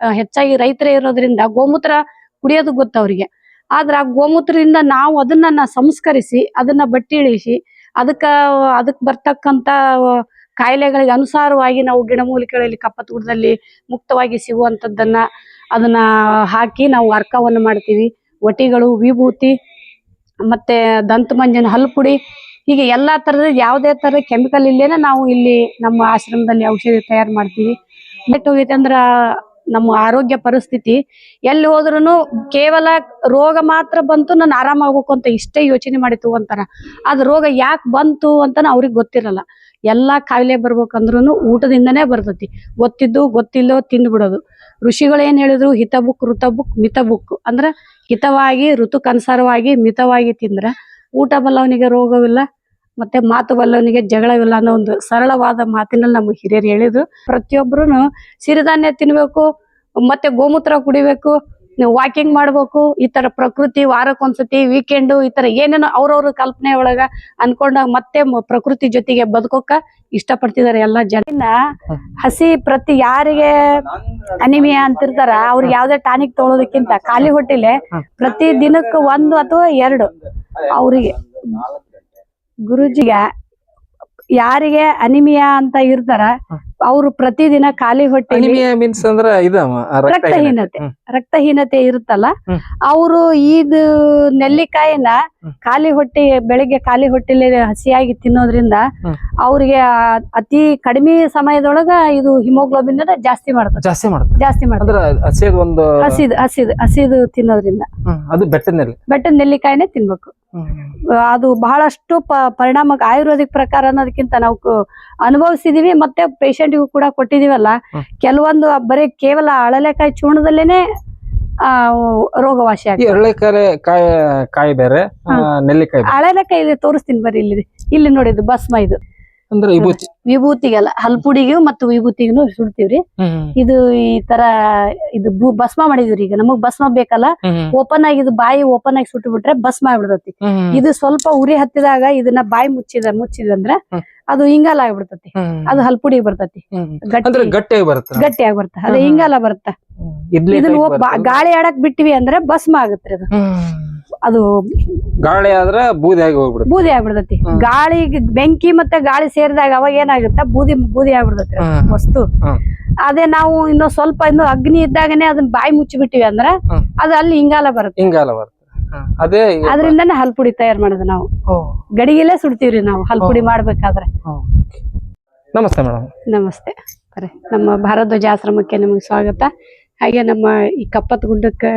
ಹೆಚ್ಚಾಗಿ ರೈತರೇ ಇರೋದ್ರಿಂದ ಗೋಮೂತ್ರ ಕುಡಿಯೋದು ಗೊತ್ತವ್ರಿಗೆ ಆದ್ರ ಆ ಗೋಮೂತ್ರದಿಂದ ನಾವು ಅದನ್ನ ಸಂಸ್ಕರಿಸಿ, ಅದನ್ನ ಬಟ್ಟಿ ಇಳಿಸಿ, ಅದಕ್ಕ, ಅದಕ್ ಬರ್ತಕ್ಕಂತ ಕಾಯಿಲೆಗಳಿಗೆ ಅನುಸಾರವಾಗಿ ನಾವು ಗಿಡಮೂಲಿಕೆಗಳಲ್ಲಿ ಕಪ್ಪತ್ತಗುಡದಲ್ಲಿ ಮುಕ್ತವಾಗಿ ಸಿಗುವಂತದ್ದನ್ನ ಅದನ್ನ ಹಾಕಿ ನಾವು ಅರ್ಕವನ್ನು ಮಾಡ್ತೀವಿ. ಒಟಿಗಳು, ವಿಭೂತಿ, ಮತ್ತೆ ದಂತ ಮಂಜನ, ಹಲ್ಪುಡಿ, ಹೀಗೆ ಎಲ್ಲಾ ತರದ ಯಾವುದೇ ತರ ಕೆಮಿಕಲ್ ಇಲ್ಲೇನೆ ನಾವು ಇಲ್ಲಿ ನಮ್ಮ ಆಶ್ರಮದಲ್ಲಿ ಔಷಧಿ ತಯಾರು ಮಾಡ್ತೀವಿ. ಬಿಟ್ಟು ಹೋಗೈತೆ ಅಂದ್ರ ನಮ್ಮ ಆರೋಗ್ಯ ಪರಿಸ್ಥಿತಿ. ಎಲ್ಲಿ ಹೋದ್ರೂ ಕೇವಲ ರೋಗ ಮಾತ್ರ ಬಂತು ನಾನು ಆರಾಮಾಗಬೇಕು ಅಂತ ಇಷ್ಟೇ ಯೋಚನೆ ಮಾಡಿತು ಅಂತಾರ ಅದ್ ರೋಗ ಯಾಕೆ ಬಂತು ಅಂತ ಅವ್ರಿಗೆ ಗೊತ್ತಿರಲ್ಲ. ಎಲ್ಲಾ ಕಾಯಿಲೆ ಬರ್ಬೇಕಂದ್ರೂ ಊಟದಿಂದನೇ ಬರ್ತೈತಿ. ಗೊತ್ತಿದ್ದು ಗೊತ್ತಿಲ್ಲೋ ತಿಂದ್ಬಿಡೋದು ಋಷಿಗಳು ಏನ್ ಹೇಳಿದ್ರು? ಬುಕ್ ಮಿತ ಬುಕ್. ಅಂದ್ರ ಹಿತವಾಗಿ ಋತುಕನುಸಾರವಾಗಿ ಮಿತವಾಗಿ ತಿಂದ್ರ ಊಟ ಬಲ್ಲವನಿಗೆ ರೋಗವಿಲ್ಲ. ಮತ್ತೆ ಮಾತು ಬಲ್ಲವನಿಗೆ ಜಗಳವಿಲ್ಲ ಅನ್ನೋ ಒಂದು ಸರಳವಾದ ಮಾತಿನಲ್ಲಿ ನಮ್ಮ ಹಿರಿಯರು ಹೇಳಿದ್ರು. ಪ್ರತಿಯೊಬ್ಬರು ಸಿರಿಧಾನ್ಯ ತಿನ್ಬೇಕು, ಮತ್ತೆ ಗೋಮೂತ್ರ ಕುಡಿಬೇಕು ವಾಕಿಂಗ್ ಮಾಡ್ಬೇಕು, ಈ ತರ ಪ್ರಕೃತಿ ವಾರಕ್ಕೊಂದ್ಸತಿ ವೀಕೆಂಡ್ ಈ ತರ ಏನೇನೋ ಅವ್ರವ್ರ ಕಲ್ಪನೆ ಒಳಗ ಅನ್ಕೊಂಡ ಮತ್ತೆ ಪ್ರಕೃತಿ ಜೊತೆಗೆ ಬದುಕೋಕ ಇಷ್ಟಪಡ್ತಿದಾರೆ ಎಲ್ಲಾ ಜನ. ಹಸಿ ಪ್ರತಿ ಯಾರಿಗೆ ಅನಿಮಿಯಾ ಅಂತಿರ್ತಾರ, ಅವ್ರಿಗೆ ಯಾವ್ದೇ ಟಾನಿಕ್ ತೊಳೋದಕ್ಕಿಂತ ಖಾಲಿ ಹೊಟ್ಟಿಲೆ ಪ್ರತಿ ದಿನಕ್ಕೆ ಒಂದು ಅಥವಾ ಎರಡು ಅವರಿಗೆ ಗುರುಜಿಗೆ ಯಾರಿಗೆ ಅನಿಮಿಯಾ ಅಂತ ಇರ್ತಾರ ಅವ್ರು ಪ್ರತಿದಿನ ಖಾಲಿ ಹೊಟ್ಟೆ ಮೀನ್ಸ್ ಅಂದ್ರ ರಕ್ತಹೀನತೆ. ರಕ್ತಹೀನತೆ. ಇರುತ್ತಲ್ಲ ಅವರು ಇದು ನೆಲ್ಲಿಕಾಯಿನ. ಖಾಲಿ ಹೊಟ್ಟೆ ಬೆಳಿಗ್ಗೆ ಖಾಲಿ ಹೊಟ್ಟೆಲಿ ಹಸಿಯಾಗಿ ತಿನ್ನೋದ್ರಿಂದ. ಅವ್ರಿಗೆ ಅತಿ ಕಡಿಮೆ ಸಮಯದೊಳಗ ಇದು ಹಿಮೋಗ್ಲೋಬಿನ್ ಜಾಸ್ತಿ ಮಾಡ್ತಾರೆ ಜಾಸ್ತಿ ಮಾಡ್ತಾರೆ ಜಾಸ್ತಿ ಮಾಡ್ತಾರೆ ಹಸಿದ ಹಸಿದು ಹಸಿದು ತಿನ್ನೋದ್ರಿಂದ. ಅದು ಬೆಟ್ಟದ ನೆಲ್ಲಿಕಾಯಿನೇ ತಿನ್ಬೇಕು. ಅದು ಬಹಳಷ್ಟು ಪ ಪರಿಣಾಮ ಆಯುರ್ವೇದಿಕ್ ಪ್ರಕಾರ ಅನ್ನೋದಕ್ಕಿಂತ ನಾವು ಅನುಭವಿಸಿದೀವಿ ಮತ್ತೆ ಪೇಷಂಟ್ಗೂ ಕೂಡ ಕೊಟ್ಟಿದೀವಲ್ಲ. ಕೆಲವೊಂದು ಬರೀ ಕೇವಲ ಅಳಲೆಕಾಯಿ ಚೂರ್ಣದಲ್ಲೇನೆ ಆ ರೋಗವಾಸಿ ಕಾಯಿ ಬೇರೆ ನೆಲ್ಲಿಕಾಯಿ ಬೇರೆ. ಅಳಲೆಕಾಯಿ ಇಲ್ಲಿ ತೋರಿಸ್ತೀನಿ ಬರ್ರಿ ಇಲ್ಲಿ ಇಲ್ಲಿ ನೋಡಿದ್ದು ಭಸ್ಮ ಇದು. ಅಂದ್ರೆ ವಿಭೂತಿ. ವಿಭೂತಿಗೆಲ್ಲ ಹಲ್ಪುಡಿಗೆ ಮತ್ತು ವಿಭೂತಿಗೂ ಸುಡ್ತೀವ್ರಿ. ಇದು ಈ ತರ ಇದು ಭಸ್ಮ ಮಾಡಿದ್ರಿ ಈಗ. ನಮಗ್ ಭಸ್ಮ ಬೇಕಲ್ಲ ಓಪನ್ ಆಗಿ ಇದು ಬಾಯಿ ಓಪನ್ ಆಗಿ ಸುಟ್ಟು ಬಿಟ್ರೆ ಭಸ್ಮ ಆಗ್ಬಿಡ್ತತಿ. ಇದು ಸ್ವಲ್ಪ ಉರಿ ಹತ್ತಿದಾಗ ಇದನ್ನ ಬಾಯಿ ಮುಚ್ಚಿದ ಮುಚ್ಚಿದಂದ್ರ ಅಂದ್ರೆ ಅದು ಹಿಂಗಾಲ ಆಗ್ಬಿಡ್ತತಿ. ಅದು ಹಲ್ಪುಡಿ ಬರ್ತತಿ. ಗಟ್ಟಿಯಾಗಿ ಗಟ್ಟಿಯಾಗಿ ಬರುತ್ತೆ. ಗಟ್ಟಿ ಆಗಿ ಬರ್ತ ಅದೇ ಹ್ಮ್. ಹಿಂಗಾಲ ಬರುತ್ತ. ಗಾಳಿ ಆಡಕ್ ಬಿಟ್ಟಿವಿ ಅಂದ್ರೆ ಭಸ್ಮ ಆಗುತ್ತೆ ಅದು. ಅದು ಗಾಳಿ ಆದ್ರೆ ಬೂದಿ ಆಗಿ ಹೋಗ್ಬಿಡುತ್ತೆ. ಬೂದಿ ಆಗ್ಬಿಡ್ತತಿ. ಗಾಳಿ ಬೆಂಕಿ ಮತ್ತೆ ಗಾಳಿ ಸೇರಿದಾಗ ಅವಾಗ ಏನಾಗುತ್ತ? ಬೂದಿ ಬೂದಿ ಆಗ್ಬಿಡ್ತತಿ ವಸ್ತು. ಅದೇ ನಾವು ಇನ್ನು ಸ್ವಲ್ಪ ಇನ್ನು ಅಗ್ನಿ ಇದ್ದಾಗನೆ ಅದನ್ನ ಬಾಯಿ ಮುಚ್ಚಿಬಿಟ್ಟಿವಿ ಅಂದ್ರ ಅದ ಅಲ್ಲಿ ಹಿಂಗಾಲ ಬರುತ್ತೆ. ಹಿಂಗಾಲ ಬರುತ್ತೆ. ಅದೇ ಅದರಿಂದಾನೆ ಹಲ್ಪುಡಿ ತಯಾರು ಮಾಡೋದು ನಾವು. ಗಡಿಗೆಲ್ಲೇ ಗಡಿಗೆಲೆ ಸುಡ್ತೀವ್ರಿ ನಾವು ಹಲ್ಪುಡಿ ಮಾಡ್ಬೇಕಾದ್ರೆ. ನಮಸ್ತೆ ಮೇಡಮ್. ನಮಸ್ತೆ. ಬರೀ ನಮ್ಮ ಭಾರತ ಆಶ್ರಮಕ್ಕೆ ನಿಮಗೆ ಸ್ವಾಗತ. ಹಾಗೆ ನಮ್ಮ ಈ ಕಪ್ಪತ್ ಗುಡ್ಡಕ್ಕೆ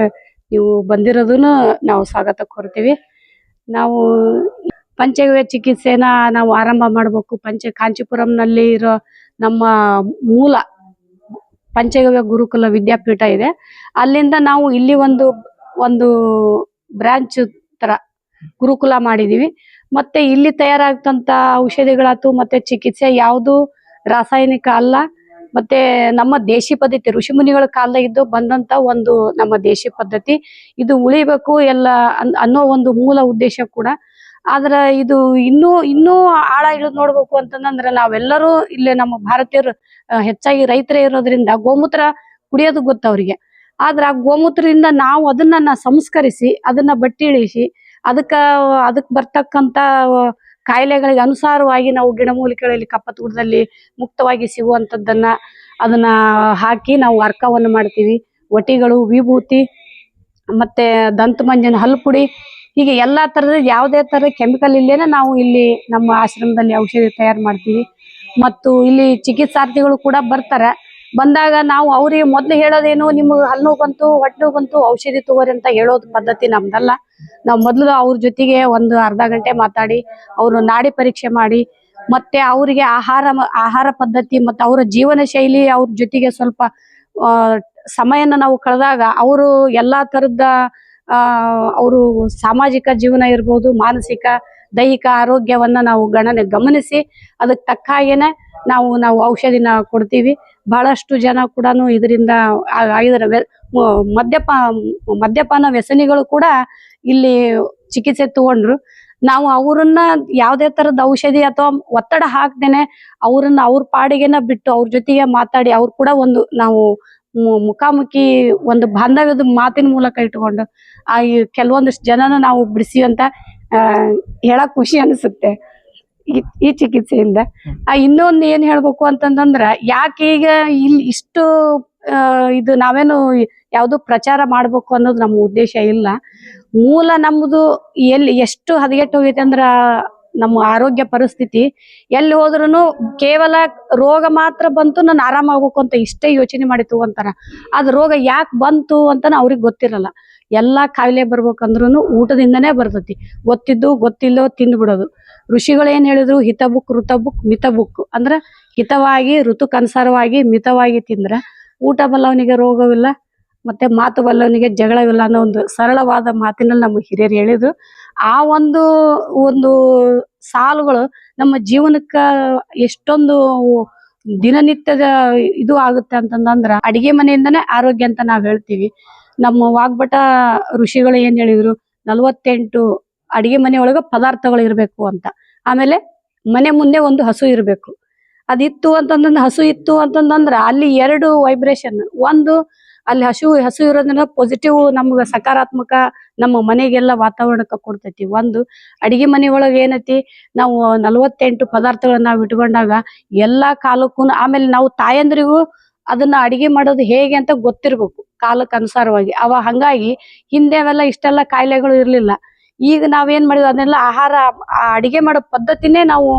ನೀವು ಬಂದಿರೋದನ್ನು ನಾವು ಸ್ವಾಗತ ಕೋರ್ತೀವಿ ನಾವು ಪಂಚಗವ್ಯ ಚಿಕಿತ್ಸೆನ ನಾವು ಆರಂಭ ಮಾಡಬೇಕು. ಪಂಚ ಕಾಂಚೀಪುರಂನಲ್ಲಿ ಇರೋ ನಮ್ಮ ಮೂಲ ಪಂಚಗವ್ಯ ಗುರುಕುಲ ವಿದ್ಯಾಪೀಠ ಇದೆ. ಅಲ್ಲಿಂದ ನಾವು ಇಲ್ಲಿ ಒಂದು ಒಂದು ಬ್ರಾಂಚ್ ತರ ಗುರುಕುಲ ಮಾಡಿದೀವಿ. ಮತ್ತೆ ಇಲ್ಲಿ ತಯಾರಾಗ್ತಂತ ಔಷಧಿಗಳಾತು ಮತ್ತೆ ಚಿಕಿತ್ಸೆ ಯಾವುದು ರಾಸಾಯನಿಕ ಅಲ್ಲ. ಮತ್ತೆ ನಮ್ಮ ದೇಶಿ ಪದ್ಧತಿ ಋಷಿಮುನಿಗಳ ಇದ್ದು ಬಂದಂತ ಒಂದು ನಮ್ಮ ದೇಶಿ ಪದ್ಧತಿ. ಇದು ಉಳಿಬೇಕು ಎಲ್ಲ ಅನ್ನೋ ಒಂದು ಮೂಲ ಉದ್ದೇಶ ಕೂಡ. ಆದ್ರ ಇದು ಇನ್ನೂ ಇನ್ನೂ ಆಳ ಇಳಿದು ನೋಡ್ಬೇಕು ಅಂತಂದ್ರೆ ನಾವೆಲ್ಲರೂ ಇಲ್ಲಿ ನಮ್ಮ ಭಾರತೀಯರು ಹೆಚ್ಚಾಗಿ ರೈತರೇ ಇರೋದ್ರಿಂದ ಗೋಮೂತ್ರ ಕುಡಿಯೋದು ಗೊತ್ತು ಅವರಿಗೆ. ಆದ್ರ ಆ ಗೋಮೂತ್ರದಿಂದ ನಾವು ಅದನ್ನ ಸಂಸ್ಕರಿಸಿ, ಅದನ್ನ ಬಟ್ಟಿ ಇಳಿಸಿ ಅದಕ್ಕ, ಅದಕ್ ಬರ್ತಕ್ಕಂತ ಕಾಯಿಲೆಗಳಿಗೆ ಅನುಸಾರವಾಗಿ ನಾವು ಗಿಡಮೂಲಿಕೆಗಳಲ್ಲಿ ಕಪ್ಪತ್ತಗುಡದಲ್ಲಿ ಮುಕ್ತವಾಗಿ ಸಿಗುವಂತದ್ದನ್ನ ಅದನ್ನ ಹಾಕಿ ನಾವು ಅರ್ಕವನ್ನು ಮಾಡ್ತೀವಿ. ಒಟಿಗಳು, ವಿಭೂತಿ, ಮತ್ತೆ ದಂತ ಮಂಜನ, ಹಲ್ಪುಡಿ ಹೀಗೆ ಎಲ್ಲಾ ತರದ ಯಾವುದೇ ತರ ಕೆಮಿಕಲ್ ಇಲ್ಲೇನೆ ನಾವು ಇಲ್ಲಿ ನಮ್ಮ ಆಶ್ರಮದಲ್ಲಿ ಔಷಧಿ ತಯಾರು ಮಾಡ್ತೀವಿ. ಮತ್ತು ಇಲ್ಲಿ ಚಿಕಿತ್ಸಾರ್ಥಿಗಳು ಕೂಡ ಬರ್ತಾರೆ. ಬಂದಾಗ ನಾವು ಅವ್ರಿಗೆ ಮೊದ್ಲು ಹೇಳೋದೇನು, ನಿಮ್ಗೆ ಹಲ್ಲು ಬಂತು, ಹೊಟ್ಟೆ ಬಂತು, ಔಷಧಿ ತಗೋರಿ ಅಂತ ಹೇಳೋದು ಪದ್ಧತಿ ನಮ್ದಲ್ಲ. ನಾವು ಮೊದಲು ಅವ್ರ ಜೊತೆಗೆ ಒಂದು ಅರ್ಧ ಗಂಟೆ ಮಾತಾಡಿ ಅವರು ನಾಡಿ ಪರೀಕ್ಷೆ ಮಾಡಿ, ಮತ್ತೆ ಅವರಿಗೆ ಆಹಾರ ಆಹಾರ ಪದ್ಧತಿ ಮತ್ತೆ ಅವರ ಜೀವನ ಶೈಲಿ ಅವ್ರ ಜೊತೆಗೆ ಸ್ವಲ್ಪ ಸಮಯನ ನಾವು ಕಳೆದಾಗ ಅವರು ಎಲ್ಲಾ ತರದ ಆ, ಅವರು ಸಾಮಾಜಿಕ ಜೀವನ ಇರ್ಬೋದು, ಮಾನಸಿಕ, ದೈಹಿಕ ಆರೋಗ್ಯವನ್ನ ನಾವು ಗಣನೆ ಗಮನಿಸಿ ಅದಕ್ಕೆ ತಕ್ಕ ಹಾಗೇನೆ ನಾವು ನಾವು ಔಷಧಿನ ಕೊಡ್ತೀವಿ. ಬಹಳಷ್ಟು ಜನ ಕೂಡ ಇದರಿಂದ ಇದರ ವ್ಯ- ಮ- ಮದ್ಯಪಾನ ವ್ಯಸನಿಗಳು ಕೂಡ ಇಲ್ಲಿ ಚಿಕಿತ್ಸೆ ತಗೊಂಡ್ರು. ನಾವು ಅವರನ್ನ ಯಾವುದೇ ತರದ ಔಷಧಿ ಅಥವಾ ಒತ್ತಡ ಹಾಕ್ದೇನೆ ಅವ್ರನ್ನ ಅವ್ರ ಪಾಡಿಗೆನ ಬಿಟ್ಟು ಅವ್ರ ಜೊತೆಗೆ ಮಾತಾಡಿ ಅವ್ರು ಕೂಡ ಒಂದು ನಾವು ಮುಖಾಮುಖಿ ಒಂದು ಬಾಂಧವ್ಯದ ಮಾತಿನ ಮೂಲಕ ಇಟ್ಕೊಂಡು ಆ ಕೆಲವೊಂದಿಷ್ಟು ಜನನ ನಾವು ಬಿಡಿಸಿ ಅಂತ ಹೇಳಕ್ ಖುಷಿ ಅನಿಸುತ್ತೆ ಈ- ಚಿಕಿತ್ಸೆಯಿಂದ. ಆ, ಇನ್ನೊಂದು ಏನ್ ಹೇಳ್ಬೇಕು ಅಂತಂದ್ರ ಯಾಕೆ ಈಗ ಇಲ್ಲಿ ಇಷ್ಟು ಇದು ನಾವೇನು ಯಾವುದು ಪ್ರಚಾರ ಮಾಡ್ಬೇಕು ಅನ್ನೋದು ನಮ್ಮ ಉದ್ದೇಶ ಇಲ್ಲ. ಮೂಲ ನಮ್ಮದು ಎಲ್ಲಿ ಎಷ್ಟು ಹದಗೆಟ್ಟು ಹೋಗೈತೆ ಅಂದ್ರ ನಮ್ಮ ಆರೋಗ್ಯ ಪರಿಸ್ಥಿತಿ. ಎಲ್ಲಿ ಹೋದ್ರೂ ಕೇವಲ ರೋಗ ಮಾತ್ರ ಬಂತು ನಾನು ಆರಾಮಾಗಬೇಕು ಅಂತ ಇಷ್ಟೇ ಯೋಚನೆ ಮಾಡಿತು ಅಂತಾರ ಅದ್ ರೋಗ ಯಾಕೆ ಬಂತು ಅಂತ ಅವ್ರಿಗೆ ಗೊತ್ತಿರಲ್ಲ. ಎಲ್ಲಾ ಕಾಯಿಲೆ ಬರ್ಬೇಕಂದ್ರೂ ಊಟದಿಂದನೇ ಬರ್ತತಿ. ಗೊತ್ತಿದ್ದು ಗೊತ್ತಿಲ್ಲೋ ತಿಂದ್ಬಿಡೋದು ಋಷಿಗಳು ಏನ್ ಹೇಳಿದ್ರು? ಬುಕ್ ಮಿತ ಬುಕ್. ಅಂದ್ರ ಹಿತವಾಗಿ ಋತುಕನುಸಾರವಾಗಿ ಮಿತವಾಗಿ ತಿಂದ್ರ ಊಟ ಬಲ್ಲವನಿಗೆ ರೋಗವಿಲ್ಲ. ಮತ್ತೆ ಮಾತು ಬಲ್ಲವನಿಗೆ ಜಗಳವಿಲ್ಲ ಅನ್ನೋ ಒಂದು ಸರಳವಾದ ಮಾತಿನಲ್ಲಿ ನಮ್ಮ ಹಿರಿಯರು ಹೇಳಿದ್ರು. ಆ ಒಂದು ಒಂದು ಸಾಲುಗಳು ನಮ್ಮ ಜೀವನಕ್ಕ ಎಷ್ಟೊಂದು ದಿನನಿತ್ಯದ ಇದು ಆಗುತ್ತೆ ಅಂತಂದ್ರ ಅಡಿಗೆ ಮನೆಯಿಂದನೇ ಆರೋಗ್ಯ ಅಂತ ನಾವ್ ಹೇಳ್ತೀವಿ. ನಮ್ಮ ವಾಗ್ಭಟ ಋಷಿಗಳು ಏನ್ ಹೇಳಿದ್ರು, ನಲವತ್ತೆಂಟು ಅಡಿಗೆ ಮನೆಯೊಳಗ ಪದಾರ್ಥಗಳು ಇರಬೇಕು ಅಂತ. ಆಮೇಲೆ ಮನೆ ಮುಂದೆ ಒಂದು ಹಸು ಇರಬೇಕು. ಅದಿತ್ತು ಅಂತಂದ್ರೆ ಹಸು ಇತ್ತು ಅಂತಂದ್ರ ಅಲ್ಲಿ ಎರಡು ವೈಬ್ರೇಷನ್ ಒಂದು ಅಲ್ಲಿ ಹಸು ಹಸು ಇರೋದ್ರಿಂದ ಪಾಸಿಟಿವ್ ನಮ್ಗ ಸಕಾರಾತ್ಮಕ ನಮ್ಮ ಮನೆಗೆಲ್ಲ ವಾತಾವರಣಕ್ಕೆ ಕೊಡ್ತೈತಿ. ಒಂದು, ಅಡಿಗೆ ಮನೆ ಒಳಗೆ ಏನೈತಿ, ನಾವು ನಲವತ್ತೆಂಟು ಪದಾರ್ಥಗಳನ್ನ ನಾವು ಇಟ್ಕೊಂಡಾಗ ಎಲ್ಲಾ ಕಾಲಕ್ಕೂ ಆಮೇಲೆ ನಾವು ತಾಯಂದ್ರಿಗೂ ಅದನ್ನ ಅಡಿಗೆ ಮಾಡೋದು ಹೇಗೆ ಅಂತ ಗೊತ್ತಿರ್ಬೇಕು ಕಾಲಕ್ಕೆ ಅನುಸಾರವಾಗಿ. ಅವ ಹಂಗಾಗಿ ಹಿಂದೆ ಅವೆಲ್ಲ ಇಷ್ಟೆಲ್ಲ ಕಾಯಿಲೆಗಳು ಇರ್ಲಿಲ್ಲ. ಈಗ ನಾವೇನ್ ಮಾಡಿದ್ವಿ, ಅದನ್ನೆಲ್ಲ ಆಹಾರ ಅಡಿಗೆ ಮಾಡೋ ಪದ್ಧತಿನೇ ನಾವು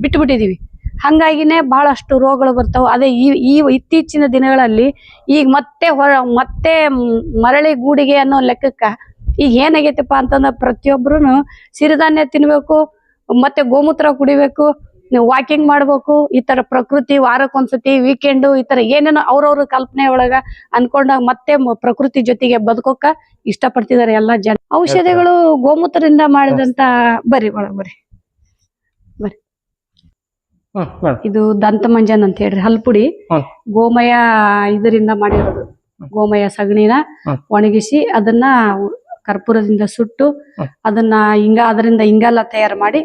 ಬಿಟ್ಬಿಟ್ಟಿದೀವಿ. ಹಂಗಾಗಿನೇ ಬಹಳಷ್ಟು ರೋಗಗಳು ಬರ್ತಾವ. ಅದೇ ಈ ಇತ್ತೀಚಿನ ದಿನಗಳಲ್ಲಿ ಈಗ ಮತ್ತೆ ಹೊರ, ಮತ್ತೆ ಮರಳಿ ಗೂಡಿಗೆ ಅನ್ನೋ ಲೆಕ್ಕಕ್ಕ ಈಗ ಏನಾಗೈತಪ್ಪ ಅಂತಂದ್ರೆ ಪ್ರತಿಯೊಬ್ರು ಸಿರಿಧಾನ್ಯ ತಿನ್ಬೇಕು, ಮತ್ತೆ ಗೋಮೂತ್ರ ಕುಡಿಬೇಕು ವಾಕಿಂಗ್ ಮಾಡ್ಬೇಕು, ಈ ತರ ಪ್ರಕೃತಿ ವಾರಕ್ಕೊಂದ್ಸತಿ ವೀಕೆಂಡ್ ಈ ತರ ಏನೇನೋ ಅವ್ರವ್ರ ಕಲ್ಪನೆ ಒಳಗ ಅನ್ಕೊಂಡಾಗ ಮತ್ತೆ ಪ್ರಕೃತಿ ಜೊತೆಗೆ ಬದುಕೋಕ ಇಷ್ಟಪಡ್ತಿದಾರೆ ಎಲ್ಲಾ ಜನ. ಔಷಧಿಗಳು ಗೋಮೂತ್ರದಿಂದ ಮಾಡಿದಂತ ಬರಿ ಒಳಗೆ ಬರ್ರಿ ಹ್ಮ್ ದಂತ ಮಂಜನ್ ಅಂತ ಹೇಳ್ರಿ ಹಲ್ಪುಡಿ. ಗೋಮಯ ಇದರಿಂದ ಮಾಡಿರೋದು. ಗೋಮಯ ಸಗಣಿನ. ಒಣಗಿಸಿ ಅದನ್ನ ಕರ್ಪೂರದಿಂದ ಸುಟ್ಟು ಅದನ್ನ ಹಿಂಗ ಅದರಿಂದ ಇಂಗಾಲ ತಯಾರು ಮಾಡಿ.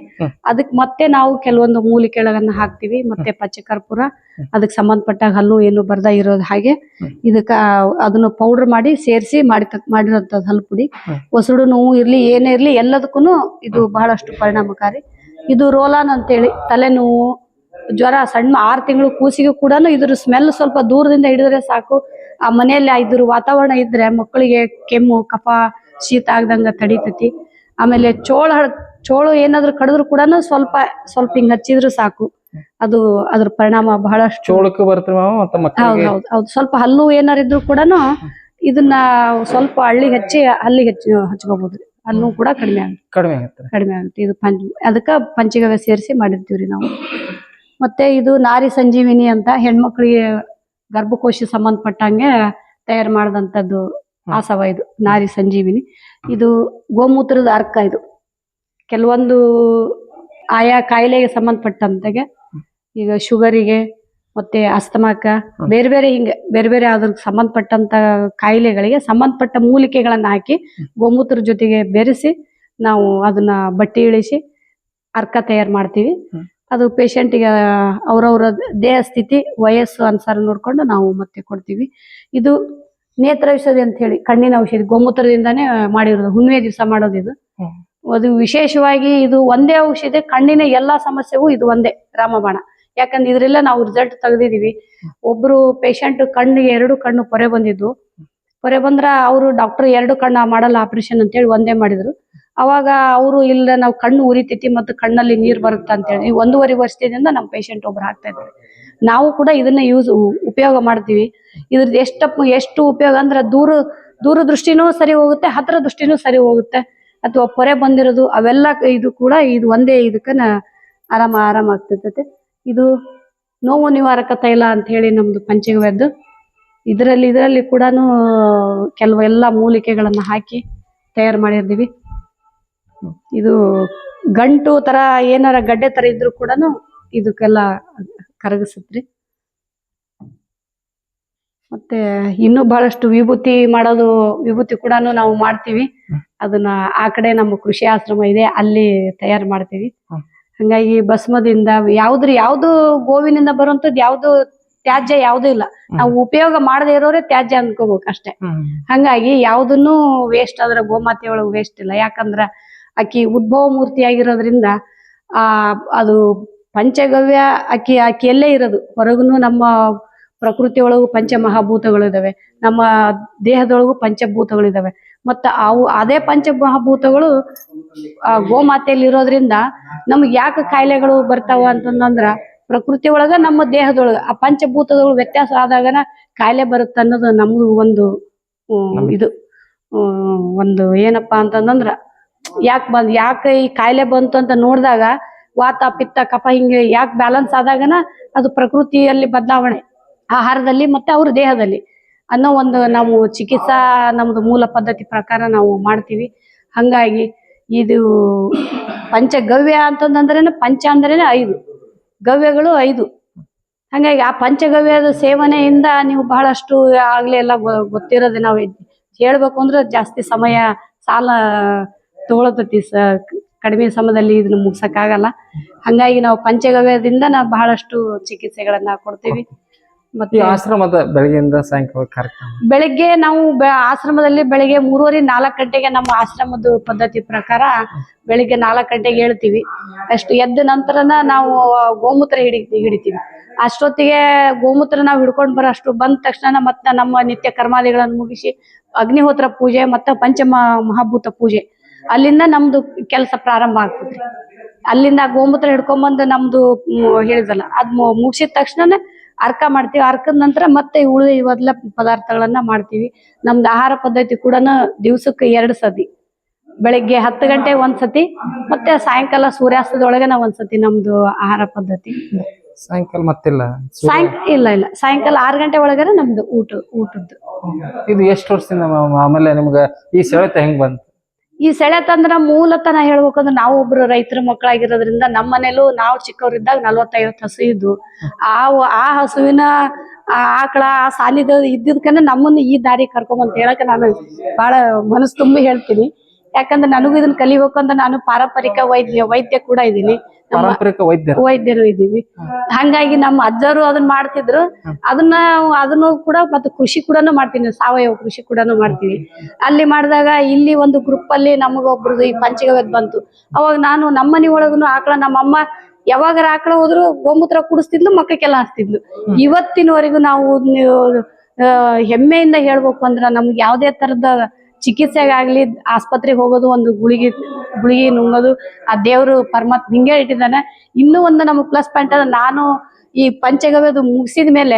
ಅದಕ್ ಮತ್ತೆ ನಾವು ಕೆಲವೊಂದು ಮೂಲಿಕೆಗಳನ್ನ ಹಾಕ್ತಿವಿ ಮತ್ತೆ ಪಚ್ಚೆ ಕರ್ಪೂರ. ಅದಕ್ಕೆ ಸಂಬಂಧಪಟ್ಟ ಹಲ್ಲು ಏನು ಬರ್ದ ಇರೋದು ಹಾಗೆ. ಇದಕ್ಕ ಅದನ್ನ ಪೌಡರ್ ಮಾಡಿ ಸೇರಿಸಿ ಮಾಡಿ ಮಾಡಿರೋದ್ ಹಲ್ಪುಡಿ. ಒಸಡು ಹೊಸಡು ನೋವು ಇರ್ಲಿ ಏನೇ ಇರ್ಲಿ ಎಲ್ಲದಕ್ಕೂ ಇದು ಬಹಳಷ್ಟು ಪರಿಣಾಮಕಾರಿ. ಇದು ರೋಲಾನ್ ಅಂತೇಳಿ ತಲೆನೋವು ಜ್ವರ ಸಣ್ಣ ಆರು ತಿಂಗಳು ಕೂಸಿಗೆ ಕೂಡ ಇದ್ರ ಸ್ಮೆಲ್ ಸ್ವಲ್ಪ ದೂರದಿಂದ ಹಿಡಿದ್ರೆ ಸಾಕು. ಆ ಮನೆಯಲ್ಲಿ ಇದ್ರ ವಾತಾವರಣ ಇದ್ರೆ ಮಕ್ಕಳಿಗೆ ಕೆಮ್ಮು ಕಫ ಶೀತ ಆಗ್ದಂಗ ತಡಿತೈತಿ. ಆಮೇಲೆ ಚೋಳ ಚೋಳು ಏನಾದ್ರು ಕಡಿದ್ರು ಕೂಡ ಸ್ವಲ್ಪ ಸ್ವಲ್ಪ ಹಿಂಗ್ ಹಚ್ಚಿದ್ರು ಸಾಕು. ಅದು ಅದ್ರ ಪರಿಣಾಮ ಬಹಳಷ್ಟು. ಹೌದ್ ಮಕ್ಕಳಿಗೆ? ಹೌದ್ ಹೌದು ಸ್ವಲ್ಪ ಹಲ್ಲು ಏನಾರ ಇದ್ರು ಕೂಡ ಇದನ್ನ ಸ್ವಲ್ಪ ಹಳ್ಳಿಗೆ ಹಚ್ಚಿ ಹಲ್ಲಿಗೆ ಹಚ್ಚಿ ಹಚ್ಕೋಬಹುದು ಹಲ್ಲು ಕೂಡ ಕಡಿಮೆ ಆಗುತ್ತೆ. ಕಡಿಮೆ ಆಗುತ್ತೆ. ಕಡಿಮೆ ಆಗುತ್ತೆ. ಇದು ಪಂಚ ಅದಕ್ಕ ಪಂಚಗವ್ಯ ಸೇರಿಸಿ ಮಾಡಿರ್ತೀವ್ರಿ ನಾವು. ಮತ್ತೆ ಇದು ನಾರಿ ಸಂಜೀವಿನಿ ಅಂತ ಹೆಣ್ಮಕ್ಳಿಗೆ ಗರ್ಭಕೋಶ ಸಂಬಂಧಪಟ್ಟಂಗೆ ತಯಾರು ಮಾಡಿದಂಥದ್ದು ಆಸವ ಇದು ನಾರಿ ಸಂಜೀವಿನಿ. ಇದು ಗೋಮೂತ್ರದ ಅರ್ಕ ಇದು. ಕೆಲವೊಂದು ಆಯಾ ಕಾಯಿಲೆಗೆ ಸಂಬಂಧಪಟ್ಟಂತೆಗೆ ಈಗ ಶುಗರಿಗೆ ಮತ್ತೆ ಅಸ್ತಮಾಕ. ಬೇರೆ ಬೇರೆ ಹಿಂಗೆ ಬೇರೆ ಬೇರೆ ಅದಕ್ಕೆ ಸಂಬಂಧಪಟ್ಟಂತ ಕಾಯಿಲೆಗಳಿಗೆ ಸಂಬಂಧಪಟ್ಟ ಮೂಲಿಕೆಗಳನ್ನ ಹಾಕಿ ಗೋಮೂತ್ರ ಜೊತೆಗೆ ಬೆರೆಸಿ ನಾವು ಅದನ್ನ ಬಟ್ಟಿ ಇಳಿಸಿ ಅರ್ಕ ತಯಾರು ಮಾಡ್ತೀವಿ. ಅದು ಪೇಷಂಟಿಗೆ ಅವರವರ ದೇಹ ಸ್ಥಿತಿ ವಯಸ್ಸು ಅನುಸಾರ ನೋಡ್ಕೊಂಡು ನಾವು ಮತ್ತೆ ಕೊಡ್ತೀವಿ. ಇದು ನೇತ್ರ ಔಷಧಿ ಅಂತ ಹೇಳಿ ಕಣ್ಣಿನ ಔಷಧಿ ಗೋಮೂತ್ರದಿಂದಾನೇ ಮಾಡಿರೋದು ಹುಣ್ಣಿಮೆ ದಿವಸ ಮಾಡೋದು ಇದು. ಅದು ವಿಶೇಷವಾಗಿ ಇದು ಒಂದೇ ಔಷಧಿ ಕಣ್ಣಿನ ಎಲ್ಲಾ ಸಮಸ್ಯೆಗೂ ಇದು ಒಂದೇ ರಾಮಬಾಣ. ಯಾಕಂದ್ರೆ ಇದ್ರೆಲ್ಲ ನಾವು ರಿಸಲ್ಟ್ ತೆಗ್ದಿದೀವಿ ಒಬ್ರು ಪೇಷಂಟ್ ಕಣ್ಣಿಗೆ ಎರಡು ಕಣ್ಣು ಪೊರೆ ಬಂದಿದ್ದು. ಪೊರೆ ಬಂದ್ರ ಅವರು ಡಾಕ್ಟರ್ ಎರಡು ಕಣ್ಣು ಮಾಡಲ್ಲ ಆಪರೇಷನ್ ಅಂತ ಹೇಳಿ ಒಂದೇ ಮಾಡಿದ್ರು. ಅವಾಗ ಅವರು ಇಲ್ಲ ನಾವು ಕಣ್ಣು ಉರಿತೈತಿ ಮತ್ತು ಕಣ್ಣಲ್ಲಿ ನೀರು ಬರುತ್ತೆ ಅಂತ ಹೇಳಿ ಒಂದೂವರೆ ವರ್ಷದಿಂದ ನಮ್ಮ ಪೇಷಂಟ್ ಒಬ್ರು ಹಾಕ್ತಾ ಇದ್ದಾರೆ. ನಾವು ಕೂಡ ಇದನ್ನ ಯೂಸ್ ಉಪಯೋಗ ಮಾಡ್ತೀವಿ. ಇದ್ರದ್ದು ಎಷ್ಟಪ್ಪ ಎಷ್ಟು ಉಪಯೋಗ ಅಂದ್ರೆ ದೂರ ದೂರ ದೃಷ್ಟಿನೂ ಸರಿ ಹೋಗುತ್ತೆ, ಹತ್ರ ದೃಷ್ಟಿನೂ ಸರಿ ಹೋಗುತ್ತೆ. ಅಥವಾ ಪೊರೆ ಬಂದಿರೋದು, ಅವೆಲ್ಲ ಇದು ಕೂಡ ಇದು ಒಂದೇ ಇದಕ್ಕ ಆರಾಮ ಆರಾಮ ಆಗ್ತಿರ್ತೈತೆ ಇದು ನೋವು ನಿವಾರಕ ತೈಲ ಅಂತ ಹೇಳಿ ನಮ್ದು ಪಂಚಗವ್ಯದ್ದು. ಇದರಲ್ಲಿ ಇದರಲ್ಲಿ ಕೂಡ ಕೆಲವೆಲ್ಲ ಮೂಲಿಕೆಗಳನ್ನ ಹಾಕಿ ತಯಾರು ಮಾಡಿರ್ತೀವಿ ಇದು ಗಂಟು ತರ ಏನಾರ ಗಡ್ಡೆ ತರ ಇದ್ರು ಕೂಡ ಇದಕ್ಕೆಲ್ಲ ಕರಗಿಸುತ್ರಿ. ಮತ್ತೆ ಇನ್ನು ಬಹಳಷ್ಟು ವಿಭೂತಿ ಮಾಡೋದು ವಿಭೂತಿ ಕೂಡ ನಾವು ಮಾಡ್ತೀವಿ. ಅದನ್ನ ಆ ಕಡೆ ನಮ್ಮ ಕೃಷಿ ಆಶ್ರಮ ಇದೆ ಅಲ್ಲಿ ತಯಾರು ಮಾಡ್ತೀವಿ. ಹಂಗಾಗಿ ಭಸ್ಮದಿಂದ ಯಾವ್ದ್ರ ಯಾವ್ದು ಗೋವಿನಿಂದ ಬರುವಂತದ್ದು ಯಾವ್ದು ತ್ಯಾಜ್ಯ ಯಾವ್ದು ಇಲ್ಲ. ನಾವು ಉಪಯೋಗ ಮಾಡದೇ ಇರೋರೇ ತ್ಯಾಜ್ಯ ಅನ್ಕೋಬೇಕು ಅಷ್ಟೇ ಹಂಗಾಗಿ ಯಾವ್ದನ್ನು ವೇಸ್ಟ್ ಆದ್ರ ಗೋಮಾತೆ ಒಳಗೆ ವೇಸ್ಟ್ ಇಲ್ಲ. ಯಾಕಂದ್ರ ಆಕಿ ಉದ್ಭವ ಮೂರ್ತಿ ಆಗಿರೋದ್ರಿಂದ ಆ ಅದು ಪಂಚಗವ್ಯ ಆಕಿ ಆಕಿಯಲ್ಲೇ ಇರೋದು. ಹೊರಗುನು ನಮ್ಮ ಪ್ರಕೃತಿ ಒಳಗು ಪಂಚಮಹಾಭೂತಗಳು ಇದಾವೆ ನಮ್ಮ ದೇಹದೊಳಗೂ ಪಂಚಭೂತಗಳು ಇದಾವೆ ಮತ್ತ ಅವು ಅದೇ ಪಂಚಮಹಾಭೂತಗಳು ಆ ಗೋಮಾತೆಯಲ್ಲಿ ಇರೋದ್ರಿಂದ ನಮ್ಗೆ ಯಾಕೆ ಕಾಯಿಲೆಗಳು ಬರ್ತಾವ ಅಂತಂದ್ರ ಪ್ರಕೃತಿ ಒಳಗ ನಮ್ಮ ದೇಹದೊಳಗ ಆ ಪಂಚಭೂತಗಳು ವ್ಯತ್ಯಾಸ ಆದಾಗನ ಕಾಯಿಲೆ ಬರುತ್ತೆ ಅನ್ನೋದು ನಮ್ದು ಒಂದು ಇದು ಒಂದು ಏನಪ್ಪಾ ಅಂತಂದ್ರ ಯಾಕೆ ಬಂದ್ ಯಾಕೆ ಈ ಕಾಯಿಲೆ ಬಂತು ಅಂತ ನೋಡಿದಾಗ, ವಾತ ಪಿತ್ತ ಕಫ ಹಿಂಗೆ ಯಾಕೆ ಬ್ಯಾಲೆನ್ಸ್ ಆದಾಗನ ಅದು ಪ್ರಕೃತಿಯಲ್ಲಿ ಬದಲಾವಣೆ. ಆಹಾರದಲ್ಲಿ ಮತ್ತೆ ಅವ್ರ ದೇಹದಲ್ಲಿ. ಅನ್ನೋ ಒಂದು ನಾವು ಚಿಕಿತ್ಸಾ ನಮ್ದು ಮೂಲ ಪದ್ಧತಿ ಪ್ರಕಾರ ನಾವು ಮಾಡ್ತೀವಿ. ಹಂಗಾಗಿ ಇದು ಪಂಚಗವ್ಯ ಅಂತಂದ್ರೇನೆ ಪಂಚ ಅಂದ್ರೇನೆ ಐದು. ಗವ್ಯಗಳು ಐದು. ಹಂಗಾಗಿ ಆ ಪಂಚಗವ್ಯದ ಸೇವನೆಯಿಂದ ನೀವು ಬಹಳಷ್ಟು ಆಗ್ಲೇ ಎಲ್ಲ ಗೊತ್ತಿರೋದು ನಾವು ಹೇಳ್ಬೇಕು ಅಂದ್ರೆ ಜಾಸ್ತಿ ಸಮಯ ಸಾಲ ತಗೊಳತೈತಿ ಸ ಕಡಿಮೆ ಸಮಯದಲ್ಲಿ ಇದನ್ನ ಮುಗ್ಸಕ್ಕಾಗಲ್ಲ. ಹಂಗಾಗಿ ನಾವು ಪಂಚಗವ್ಯದಿಂದ ನಾವು ಬಹಳಷ್ಟು ಚಿಕಿತ್ಸೆಗಳನ್ನ ಕೊಡ್ತೀವಿ. ಮತ್ತೆ ಆಶ್ರಮದ ಬೆಳಗ್ಗೆಯಿಂದ ಸಾಯಂಕಾಲ ಕಾರ್ಯಕ್ರಮ? ಬೆಳಿಗ್ಗೆ ನಾವು ಆಶ್ರಮದಲ್ಲಿ ಬೆಳಿಗ್ಗೆ ಮೂರುವರೆ ನಾಲ್ಕು ಗಂಟೆಗೆ ನಮ್ಮ ಆಶ್ರಮದ ಪದ್ಧತಿ ಪ್ರಕಾರ ಬೆಳಿಗ್ಗೆ ನಾಲ್ಕು ಗಂಟೆಗೆ ಹೇಳ್ತೀವಿ. ಅಷ್ಟು ಎದ್ದ ನಂತರನ ನಾವು ಗೋಮೂತ್ರ ಹಿಡಿ ಹಿಡಿತೀವಿ. ಅಷ್ಟೊತ್ತಿಗೆ ಗೋಮೂತ್ರ ನಾವು ಹಿಡ್ಕೊಂಡು ಬರೋ ಅಷ್ಟು ಬಂದ ತಕ್ಷಣ ಮತ್ತೆ ನಮ್ಮ ನಿತ್ಯ ಕರ್ಮಾದಿಗಳನ್ನು ಮುಗಿಸಿ ಅಗ್ನಿಹೋತ್ರ ಪೂಜೆ ಮತ್ತೆ ಪಂಚಮ ಮಹಾಭೂತ ಪೂಜೆ. ಅಲ್ಲಿಂದ ನಮ್ದು ಕೆಲಸ ಪ್ರಾರಂಭ ಆಗ್ತದ್ರಿ ಅಲ್ಲಿಂದ ಗೋಮೂತ್ರ ಹಿಡ್ಕೊಂಬಂದು ನಮ್ದು ಹೇಳಿದಲ್ಲ ಅದ್ ಮುಗಿಸಿದ ತಕ್ಷಣನೇ ಅರ್ಕ ಮಾಡ್ತೀವಿ. ಅರ್ಕದ ನಂತರ ಮತ್ತೆ ಉಳಿದ ಇವೆಲ್ಲ ಪದಾರ್ಥಗಳನ್ನ ಮಾಡ್ತೀವಿ. ನಮ್ದು ಆಹಾರ ಪದ್ಧತಿ ಕೂಡ ದಿವಸಕ್ಕೆ ಎರಡು ಸತಿ. ಬೆಳಿಗ್ಗೆ ಹತ್ತು ಗಂಟೆ ಒಂದ್ಸತಿ ಮತ್ತೆ ಸಾಯಂಕಾಲ ಸೂರ್ಯಾಸ್ತದೊಳಗೆ ಒಂದ್ಸತಿ ನಮ್ದು ಆಹಾರ ಪದ್ಧತಿ. ಸಾಯಂಕಾಲ ಮತ್ತಿಲ್ಲ? ಸಾಯಂಕಾಲ ಸಾಯಂಕ ಇಲ್ಲ ಇಲ್ಲ. ಸಾಯಂಕಾಲ ಆರು ಗಂಟೆ ಒಳಗರೆ ನಮ್ದು ಊಟ ಊಟದ್ದು. ಇದು ಎಷ್ಟು ವರ್ಷದಿಂದ ಆಮೇಲೆ ನಿಮ್ಗೆ ಈ ಸೆಳೆತ ಹೆಂಗ್ ಬಂತು? ಈ ಸೆಳೆತ ಅಂದ್ರ ಮೂಲತಃ ನಾ ಹೇಳ್ಬೇಕಂದ್ರೆ ನಾವು ಒಬ್ರು ರೈತರ ಮಕ್ಕಳಾಗಿರೋದ್ರಿಂದ ನಮ್ಮ ಮನೇಲೂ ನಾವು ಚಿಕ್ಕವರಿದ್ದಾಗ ನಲ್ವತ್ತೈವತ್ತು ಹಸು ಇದ್ವು. ಆ ಆ ಹಸುವಿನ ಆಕಳ, ಆ ಸಾಲಿದ ಇದ್ದಿದ್ಕನ ನಮ್ಮನ್ನು ಈ ದಾರಿ ಕರ್ಕೊಂಬಂತ ಹೇಳಕ್ಕೆ ನಾನು ಬಹಳ ಮನಸ್ಸು ತುಂಬಿ ಹೇಳ್ತೀನಿ. ಯಾಕಂದ್ರೆ ನನಗೂ ಇದನ್ನ ಕಲಿಬೇಕು ಅಂತ ನಾನು ಪಾರಂಪರಿಕ ವೈದ್ಯ ವೈದ್ಯ ಕೂಡ ಇದ್ದೀನಿ ಪಾರಂಪರಿಕ ವೈದ್ಯರು. ವೈದ್ಯರು ಇದೀವಿ ಹಂಗಾಗಿ ನಮ್ಮ ಅಜ್ಜರು ಅದನ್ನ ಮಾಡ್ತಿದ್ರು. ಅದನ್ನ ಅದನ್ನು ಕೂಡ ಮತ್ತೆ ಕೃಷಿ ಕೂಡ ಮಾಡ್ತೀನಿ ಸಾವಯವ ಕೃಷಿ ಕೂಡ ಮಾಡ್ತೀವಿ. ಅಲ್ಲಿ ಮಾಡಿದಾಗ ಇಲ್ಲಿ ಒಂದು ಗ್ರೂಪ್ ಅಲ್ಲಿ ನಮಗೊಬ್ರದ್ದು ಈ ಪಂಚಗವ್ಯದ ಬಂತು. ಅವಾಗ ನಾನು ನಮ್ಮ ಮನೆ ಒಳಗುನು ಆಕಳ ನಮ್ಮಮ್ಮ ಯಾವಾಗ ಆಕಳ ಹೋದ್ರು ಗೋಮೂತ್ರ ಕುಡಿಸ್ತಿದ್ಲು ಮಕ್ಕಕ್ಕೆಲ್ಲ ಹಾಸ್ತಿದ್ಲು. ಇವತ್ತಿನವರೆಗೂ ನಾವು ಹೆಮ್ಮೆಯಿಂದ ಹೇಳ್ಬೇಕು ಅಂದ್ರ ನಮ್ಗೆ ಯಾವ್ದೇ ತರದ ಚಿಕಿತ್ಸೆಗಾಗ್ಲಿ ಆಸ್ಪತ್ರೆಗೆ ಹೋಗೋದು, ಒಂದು ಗುಳಿಗೆ ಗುಳಿಗೆ ನುಂಗೋದು, ಆ ದೇವರು ಪರಮಾತ್ಮ ಹಿಂಗೆ ಇಟ್ಟಿದ್ದಾನೆ. ಇನ್ನೂ ಒಂದು ನಮಗೆ ಪ್ಲಸ್ ಪಾಯಿಂಟ್ ಅದ ನಾನು ಈ ಪಂಚಗವ್ಯದು ಮುಗಿಸಿದ ಮೇಲೆ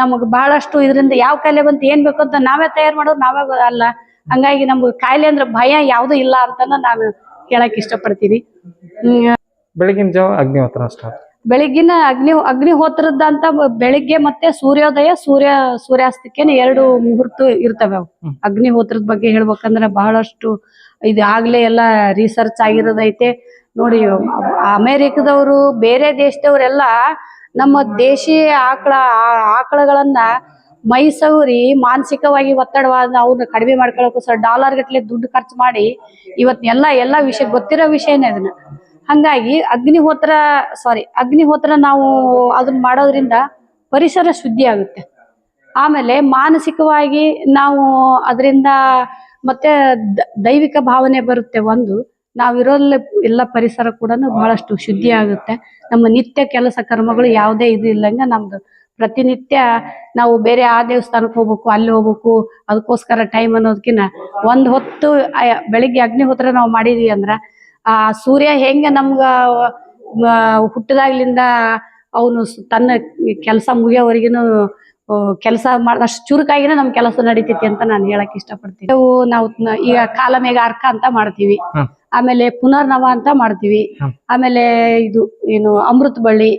ನಮಗ್ ಬಹಳಷ್ಟು ಇದರಿಂದ ಯಾವ ಕಾಯಿಲೆ ಬಂತು, ಏನ್ ಬೇಕು ಅಂತ ನಾವೇ ತಯಾರು ಮಾಡೋದು, ನಾವೇ ಅಲ್ಲ. ಹಂಗಾಗಿ ನಮ್ಗೆ ಕಾಯಿಲೆ ಅಂದ್ರೆ ಭಯ ಯಾವ್ದು ಇಲ್ಲ ಅಂತ ನಾನು ಹೇಳಕ್ ಇಷ್ಟಪಡ್ತೀನಿ. ಬೆಳಗಿನ ಜಾವ ಅಗ್ನಿಹೋತ್ರ ಸ್ಟಾರ್ಟ್ ಬೆಳಿಗ್ಗಿನ ಅಗ್ನಿ ಅಗ್ನಿಹೋತ್ರದಂತ ಬೆಳಿಗ್ಗೆ ಮತ್ತೆ ಸೂರ್ಯೋದಯ ಸೂರ್ಯ ಸೂರ್ಯಾಸ್ತಕ್ಕೇನೆ ಎರಡು ಮುಹೂರ್ತ ಇರ್ತವೆ ಅವು. ಅಗ್ನಿಹೋತ್ರದ ಬಗ್ಗೆ ಹೇಳ್ಬೇಕಂದ್ರೆ ಬಹಳಷ್ಟು ಇದು ಆಗ್ಲೇ ಎಲ್ಲ ರಿಸರ್ಚ್ ಆಗಿರೋದೈತೆ. ನೋಡಿ ಅಮೆರಿಕದವರು ಬೇರೆ ದೇಶದವರೆಲ್ಲ ನಮ್ಮ ದೇಶೀಯ ಆಕಳ ಆಕಳಗಳನ್ನ ಮೈ ಸವರಿ ಮಾನಸಿಕವಾಗಿ ಒತ್ತಡವಾದ ಅವ್ರನ್ನ ಕಡಿಮೆ ಮಾಡ್ಕೊಳ್ಳೋಕೋಸ್ಕರ ಡಾಲರ್ ಗಟ್ಟಲೆ ದುಡ್ಡು ಖರ್ಚು ಮಾಡಿ ಇವತ್ತೆಲ್ಲ ಎಲ್ಲ ಎಲ್ಲ ವಿಷಯ ಗೊತ್ತಿರೋ ವಿಷಯನೇ ಅದನ್ನ. ಹಂಗಾಗಿ ಅಗ್ನಿಹೋತ್ರ ಸಾರಿ ಅಗ್ನಿಹೋತ್ರ ನಾವು ಅದನ್ನ ಮಾಡೋದ್ರಿಂದ ಪರಿಸರ ಶುದ್ಧಿ ಆಗುತ್ತೆ. ಆಮೇಲೆ ಮಾನಸಿಕವಾಗಿ ನಾವು ಅದರಿಂದ ಮತ್ತೆ ದೈವಿಕ ಭಾವನೆ ಬರುತ್ತೆ ಒಂದು. ನಾವಿರೋಲ್ಲ ಎಲ್ಲ ಪರಿಸರ ಕೂಡ ಬಹಳಷ್ಟು ಶುದ್ಧಿ ಆಗುತ್ತೆ. ನಮ್ಮ ನಿತ್ಯ ಕೆಲಸ ಕರ್ಮಗಳು ಯಾವುದೇ ಇದು ಇಲ್ಲಂಗ ನಮ್ದು ಪ್ರತಿನಿತ್ಯ ನಾವು ಬೇರೆ ಆ ದೇವಸ್ಥಾನಕ್ಕೆ ಹೋಗ್ಬೇಕು, ಅಲ್ಲಿ ಹೋಗ್ಬೇಕು, ಅದಕ್ಕೋಸ್ಕರ ಟೈಮ್ ಅನ್ನೋದಕ್ಕಿಂತ ಒಂದ್ ಹೊತ್ತು ಬೆಳಿಗ್ಗೆ ಅಗ್ನಿಹೋತ್ರ ನಾವು ಮಾಡಿದೀವಿ ಅಂದ್ರ ಆ ಸೂರ್ಯ ಹೆಂಗ ನಮ್ಗ ಹುಟ್ಟದಾಗ್ಲಿಂದ ಅವನು ತನ್ನ ಕೆಲಸ ಮುಗಿಯೋವರೆಗಿನ ಕೆಲಸ ಮಾಡ ಅಷ್ಟು ಚುರುಕಾಗಿನೇ ನಮ್ ಕೆಲಸ ನಡೀತೈತಿ ಅಂತ ನಾನು ಹೇಳಕ್ ಇಷ್ಟಪಡ್ತೀನಿ. ನಾವು ನಾವು ಈಗ ಈಗ ಕಾಲಮೇಘ ಅರ್ಕ ಅಂತ ಮಾಡ್ತೀವಿ. ಆಮೇಲೆ ಪುನರ್ನವ ಅಂತ ಮಾಡ್ತೀವಿ. ಆಮೇಲೆ ಇದು ಏನು ಅಮೃತ ಬಳ್ಳಿ.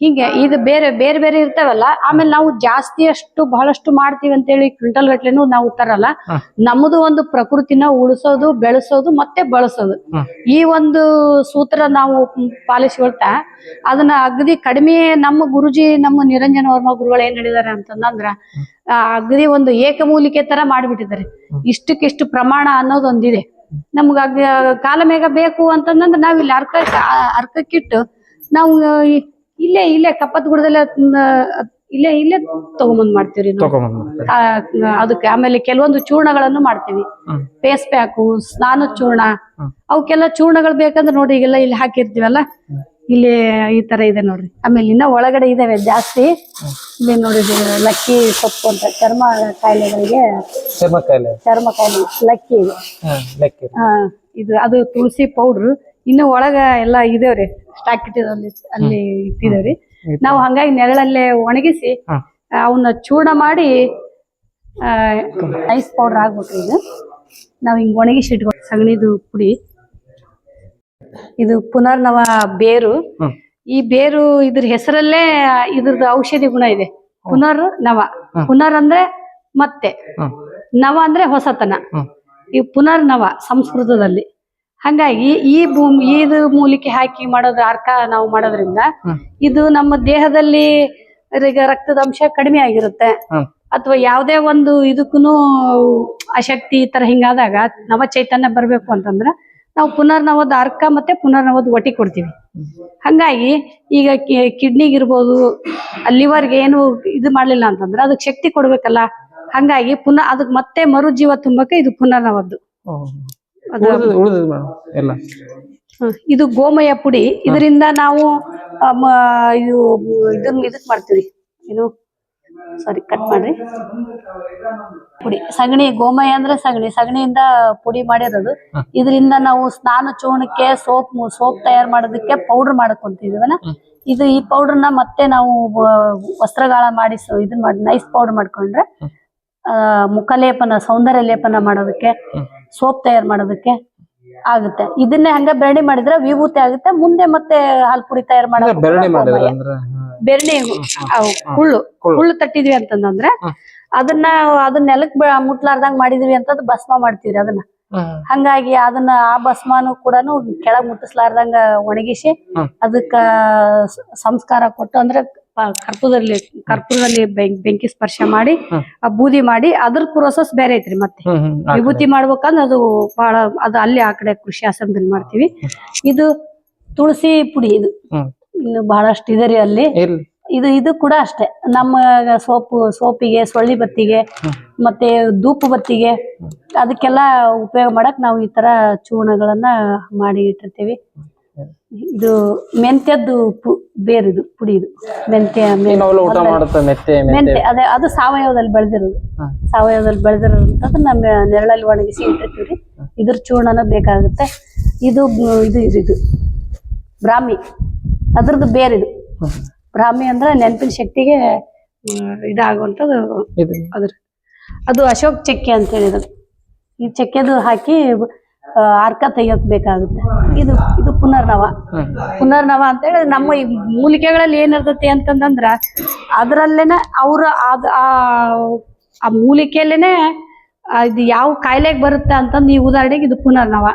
ಹೀಗೆ ಇದು ಬೇರೆ ಬೇರೆ ಬೇರೆ ಇರ್ತಾವಲ್ಲ ಆಮೇಲೆ ನಾವು ಜಾಸ್ತಿ ಅಷ್ಟು ಬಹಳಷ್ಟು ಮಾಡ್ತೀವಿ ಅಂತೇಳಿ ಕ್ವಿಂಟಲ್ ಗಟ್ಲೆನೂ ನಾವು ತರಲ್ಲ. ನಮ್ಮದು ಒಂದು ಪ್ರಕೃತಿನ ಉಳಿಸೋದು ಬೆಳೆಸೋದು ಮತ್ತೆ ಬಳಸೋದು. ಈ ಒಂದು ಸೂತ್ರ ನಾವು ಪಾಲಿಸ್ಕೊಳ್ತಾ ಅದನ್ನ ಅಗದಿ ಕಡಿಮೆ ನಮ್ಮ ಗುರುಜಿ ನಮ್ಮ ನಿರಂಜನ ವರ್ಮ ಗುರುಗಳು ಏನ್ ಹೇಳಿದಾರೆ ಅಂತಂದ್ರ ಅಗದಿ ಒಂದು ಏಕಮೂಲಿಕೆ ತರ ಮಾಡಿಬಿಟ್ಟಿದ್ದಾರೆ. ಇಷ್ಟಕ್ಕಿಷ್ಟು ಪ್ರಮಾಣ ಅನ್ನೋದೊಂದಿದೆ. ನಮ್ಗ ಕಾಲಮೇಗ ಬೇಕು ಅಂತಂದ್ರೆ ನಾವಿಲ್ಲಿ ಇಲ್ಲಿ ಅರ್ಕ ಅರ್ಕಕ್ಕಿಟ್ಟು ನಾವು ಇಲ್ಲೇ ಇಲ್ಲೇ ಕಪ್ಪತ್ ಗುಡದಲ್ಲೇ ಇಲ್ಲೇ ಇಲ್ಲೇ ತಗೊಂಬಂದ್ ಮಾಡ್ತೀವ್ರಿ ನಾವು. ತಗೊಂಬಂದ್ ಆ, ಅದಕ್ಕೆ ಆಮೇಲೆ ಕೆಲವೊಂದು ಚೂರ್ಣಗಳನ್ನು ಮಾಡ್ತೀವಿ. ಹ್ಮ್. ಫೇಸ್ ಪ್ಯಾಕು ಸ್ನಾನ ಚೂರ್ಣ ಹ್ಮ್. ಅವಕ್ಕೆಲ್ಲ ಚೂರ್ಣಗಳು ಬೇಕಂದ್ರೆ ನೋಡಿ ಈಗೆಲ್ಲ ಇಲ್ಲಿ ಹಾಕಿರ್ತೀವಲ್ಲ? ಇಲ್ಲಿ ಈ ತರ ಇದೆ ನೋಡ್ರಿ. ಆಮೇಲೆ ಇನ್ನ ಒಳಗಡೆ ಇದಾವೆ ಜಾಸ್ತಿ. ಇಲ್ಲಿ ನೋಡಿ ಇದು ಲಕ್ಕಿ ಸೊಪ್ಪು ಅಂತ ಚರ್ಮ ಕಾಯಿಲೆಗಳಿಗೆ. ಚರ್ಮ ಕಾಯಿಲೆ. ಚರ್ಮ ಕಾಯಿಲೆ ಲಕ್ಕಿ ಇದು. ಆ, ಇದು ಅದು ತುಳಸಿ ಪೌಡ್ರ್. ಇನ್ನು ಒಳಗ ಎಲ್ಲ ಇದೇವ್ರಿ ಸ್ಟಾಕ್ ಇಟ್ಟಿದಲ್ಲಿ ಅಲ್ಲಿ ಇಟ್ಟಿದೇವ್ರಿ. ನಾವು ಹಂಗಾಗಿ ನೆರಳಲ್ಲೇ ಒಣಗಿಸಿ ಅವನ್ನ ಚೂರ್ಣ ಮಾಡಿ ಐಸ್ ಪೌಡರ್ ಆಗ್ಬಿಟ್ರಿ ಇದು ನಾವ್ ಹಿಂಗ್ ಒಣಗಿಸಿ ಇಟ್ಕೊಂಡು ಸಗಣಿದು ಪುಡಿ. ಇದು ಪುನರ್ನವ ಬೇರು. ಈ ಬೇರು ಇದ್ರ ಹೆಸರಲ್ಲೇ ಇದ್ರದ್ದು ಔಷಧಿ ಗುಣ ಇದೆ. ಪುನರ್ ನವ. ಪುನರ್ ಅಂದ್ರೆ ಮತ್ತೆ. ನವ ಅಂದ್ರೆ ಹೊಸತನ. ಈ ಪುನರ್ನವ ಸಂಸ್ಕೃತದಲ್ಲಿ. ಹಂಗಾಗಿ ಈ ಭೂಮಿ ಇದು ಮೂಲಿಕೆ ಹಾಕಿ ಮಾಡೋದ್ರ ಅರ್ಕ ನಾವು ಮಾಡೋದ್ರಿಂದ ಇದು ನಮ್ಮ ದೇಹದಲ್ಲಿ ಈಗ ರಕ್ತದ ಅಂಶ ಕಡಿಮೆ ಆಗಿರುತ್ತೆ. ಅಥವಾ ಯಾವುದೇ ಒಂದು ಇದಕ್ಕೂ ಅಶಕ್ತಿ ಈ ತರ ಹಿಂಗಾದಾಗ ನವ ಚೈತನ್ಯ ಬರ್ಬೇಕು ಅಂತಂದ್ರ ನಾವು ಪುನರ್ನವದ ಅರ್ಕ ಮತ್ತೆ ಪುನರ್ನವದ ಒಟ್ಟಿ ಕೊಡ್ತೀವಿ. ಹಂಗಾಗಿ ಈಗ ಕಿಡ್ನಿಗೆ ಇರ್ಬೋದು ಲಿವರ್ಗೆ ಏನು ಇದು ಮಾಡ್ಲಿಲ್ಲ ಅಂತಂದ್ರೆ ಅದಕ್ಕೆ ಶಕ್ತಿ ಕೊಡ್ಬೇಕಲ್ಲ. ಹಂಗಾಗಿ ಪುನಃ ಅದಕ್ಕೆ ಮತ್ತೆ ಮರುಜೀವ ತುಂಬಕ್ಕೆ ಇದು ಪುನರ್ನವದ್ದು. ಮೇಡಮ್ ಎಲ್ಲ. ಇದು ಗೋಮಯ ಪುಡಿ. ಇದರಿಂದ ನಾವು ಆ, ಮ- ಇದು ಇದಕ್ ಮಾಡ್ತೀವಿ. ಏನು ಸಾರಿ ಕಟ್ ಮಾಡ್ರಿ. ಪುಡಿ. ಸಗಣಿ ಗೋಮಯ ಅಂದ್ರೆ ಸಗಣಿ. ಸಗಣಿಯಿಂದ ಪುಡಿ ಮಾಡಿರೋದು. ಇದರಿಂದ ನಾವು ಸ್ನಾನ ಚೂರ್ಣಕ್ಕೆ ಸೋಪ್ ಸೋಪ್ ತಯಾರು ಮಾಡೋದಕ್ಕೆ ಪೌಡರ್ ಮಾಡ್ಕೊಂತೀವಿ ಇದನ್ನ ಇದು ಈ ಪೌಡರ್ನ ಮತ್ತೆ ನಾವು ವ- ವಸ್ತ್ರಗಾಳ ಮಾಡಿ ಸ- ಇದನ್ನ ಮಾಡಿ ನೈಸ್ ಪೌಡರ್ ಮಾಡ್ಕೊಂಡ್ರೆ ಆ, ಮುಖಲೇಪನ ಸೌಂದರ್ಯ ಲೇಪನ ಮಾಡೋದಕ್ಕೆ ಸೋಪ್ ತಯಾರು ಮಾಡೋದಕ್ಕೆ ಆಗುತ್ತೆ. ಇದನ್ನೇ ಹಂಗ ಬೆರಣಿ ಮಾಡಿದ್ರೆ ವಿಭೂತಿ ಆಗುತ್ತೆ. ಮುಂದೆ ಮತ್ತೆ ಹಾಲ್ ಪುಡಿ ತಯಾರು ಮಾಡೋದು ಬೆರಣಿ ಕುಳ್ಳು ಕುಳ್ಳು ತಟ್ಟಿದ್ವಿ ಅಂತಂದ್ರೆ ಅದನ್ನ ಅದನ್ನ ನೆಲಕ್ ಮುಟ್ಲಾರ್ದಂಗ್ ಮಾಡಿದ್ವಿ ಅಂತಂದ್ ಭಸ್ಮ ಮಾಡ್ತೀವಿ ಅದನ್ನ. ಹಂಗಾಗಿ ಅದನ್ನ ಆ ಭಸ್ಮಾನು ಕೂಡ ಕೆಳಗ್ ಮುಟ್ಟಿಸ್ಲಾರ್ದಂಗ ಒಣಗಿಸಿ. ಅದಕ್ಕ ಸಂಸ್ಕಾರ ಕೊಟ್ಟು ಅಂದ್ರೆ ಕರ್ಪೂರದಲ್ಲಿ ಕರ್ಪೂರದಲ್ಲಿ ಬೆಂಕಿ ಸ್ಪರ್ಶ ಮಾಡಿ. ಆ ಬೂದಿ ಮಾಡಿ ಅದ್ರ ಪ್ರೋಸೆಸ್ ಬೇರೆ ಐತ್ರಿ ಮತ್ತೆ. ವಿಭೂತಿ ಮಾಡ್ಬೇಕಂದ್ರೆ ಅದು ಬಹಳ ಅದು ಅಲ್ಲಿ ಆ ಕಡೆ ಕೃಷಿ ಆಶ್ರಮದಲ್ಲಿ ಮಾಡ್ತೀವಿ. ಇದು ತುಳಸಿ ಪುಡಿ ಇದು. ಇನ್ನು ಬಹಳಷ್ಟು ಇದೆ ರೀ ಅಲ್ಲಿ. ಇದು ಇದು ಕೂಡ ಅಷ್ಟೇ. ನಮ್ಮ ಸೋಪು ಸೋಪಿಗೆ ಸೊಳ್ಳಿ ಬತ್ತಿಗೆ ಮತ್ತೆ ಧೂಪು ಬತ್ತಿಗೆ ಅದಕ್ಕೆಲ್ಲ ಉಪಯೋಗ ಮಾಡಕ್ ನಾವು ಈ ತರ ಚೂರ್ಣಗಳನ್ನ ಮಾಡಿ ಇಟ್ಟಿರ್ತೀವಿ. ಇದು ಮೆಂತ್ಯದ್ದು ಪು- ಬೇರಿದು ಪುಡಿ ಇದು ಮೆಂತ್ಯ. ಮೆ- ಈಗ ನಾವೆಲ್ಲ ಊಟ ಮಾಡುತ್ತೆ ಮೆತ್ತೆ ಮೆತ್ತೆ ಮೆಂತ್ಯ ಅದೇ ಅದು ಸಾವಯವದಲ್ಲಿ ಬೆಳೆದಿರೋದು. ಸಾವಯವದಲ್ಲಿ ಬೆಳೆದಿರೋದಂಥದ್ದು ನಮ್ಮ ನೆರಳಲ್ಲಿ ಒಣಗಿಸಿ ಇಟ್ಟಿರ್ತೀವಿ ಇದ್ರ ಚೂರ್ಣನ ಬೇಕಾಗುತ್ತೆ. ಇದು ಬ- ಇದು ಇದು ಇದು. ಬ್ರಾಹ್ಮಿ. ಅದ್ರದ್ದು ಬೇರಿದು. ಹ್ಮ್. ಬ್ರಾಹ್ಮಿ ಅಂದ್ರೆ ನೆನಪಿನ ಶಕ್ತಿಗೆ ಇದಾಗುವಂತದ್ದು ಇದಾಗುವಂಥದ್ದು ಇದು. ಅದ್ರ ಅದು ಅಶೋಕ್ ಚಕ್ಕೆ ಅಂತ ಹೇಳಿದ್ರು. ಈ ಚಕ್ಕೆದು ಹಾಕಿ ಅರ್ಕ ತೆಗೆಯಬೇಕಾಗುತ್ತೆ. ಬೇಕಾಗುತ್ತೆ ಇದು ಇದು ಪುನರ್ನವ. ಪುನರ್ನವ ಅಂತ ಹೇಳಿ ನಮ್ಮ ಈ ಮೂಲಿಕೆಗಳಲ್ಲಿ ಏನಿರ್ತೈತಿ ಅಂತಂದ್ರ ಅದ್ರಲ್ಲೇನೆ ಅವ್ರ ಅದ್ ಆ ಮೂಲಿಕೆಯಲ್ಲೇನೆ ಇದು ಯಾವ ಕಾಯಿಲೆಗೆ ಬರುತ್ತೆ ಅಂತಂದು ಈ ಉದಾಹರಣೆಗೆ ಇದು ಪುನರ್ನವ.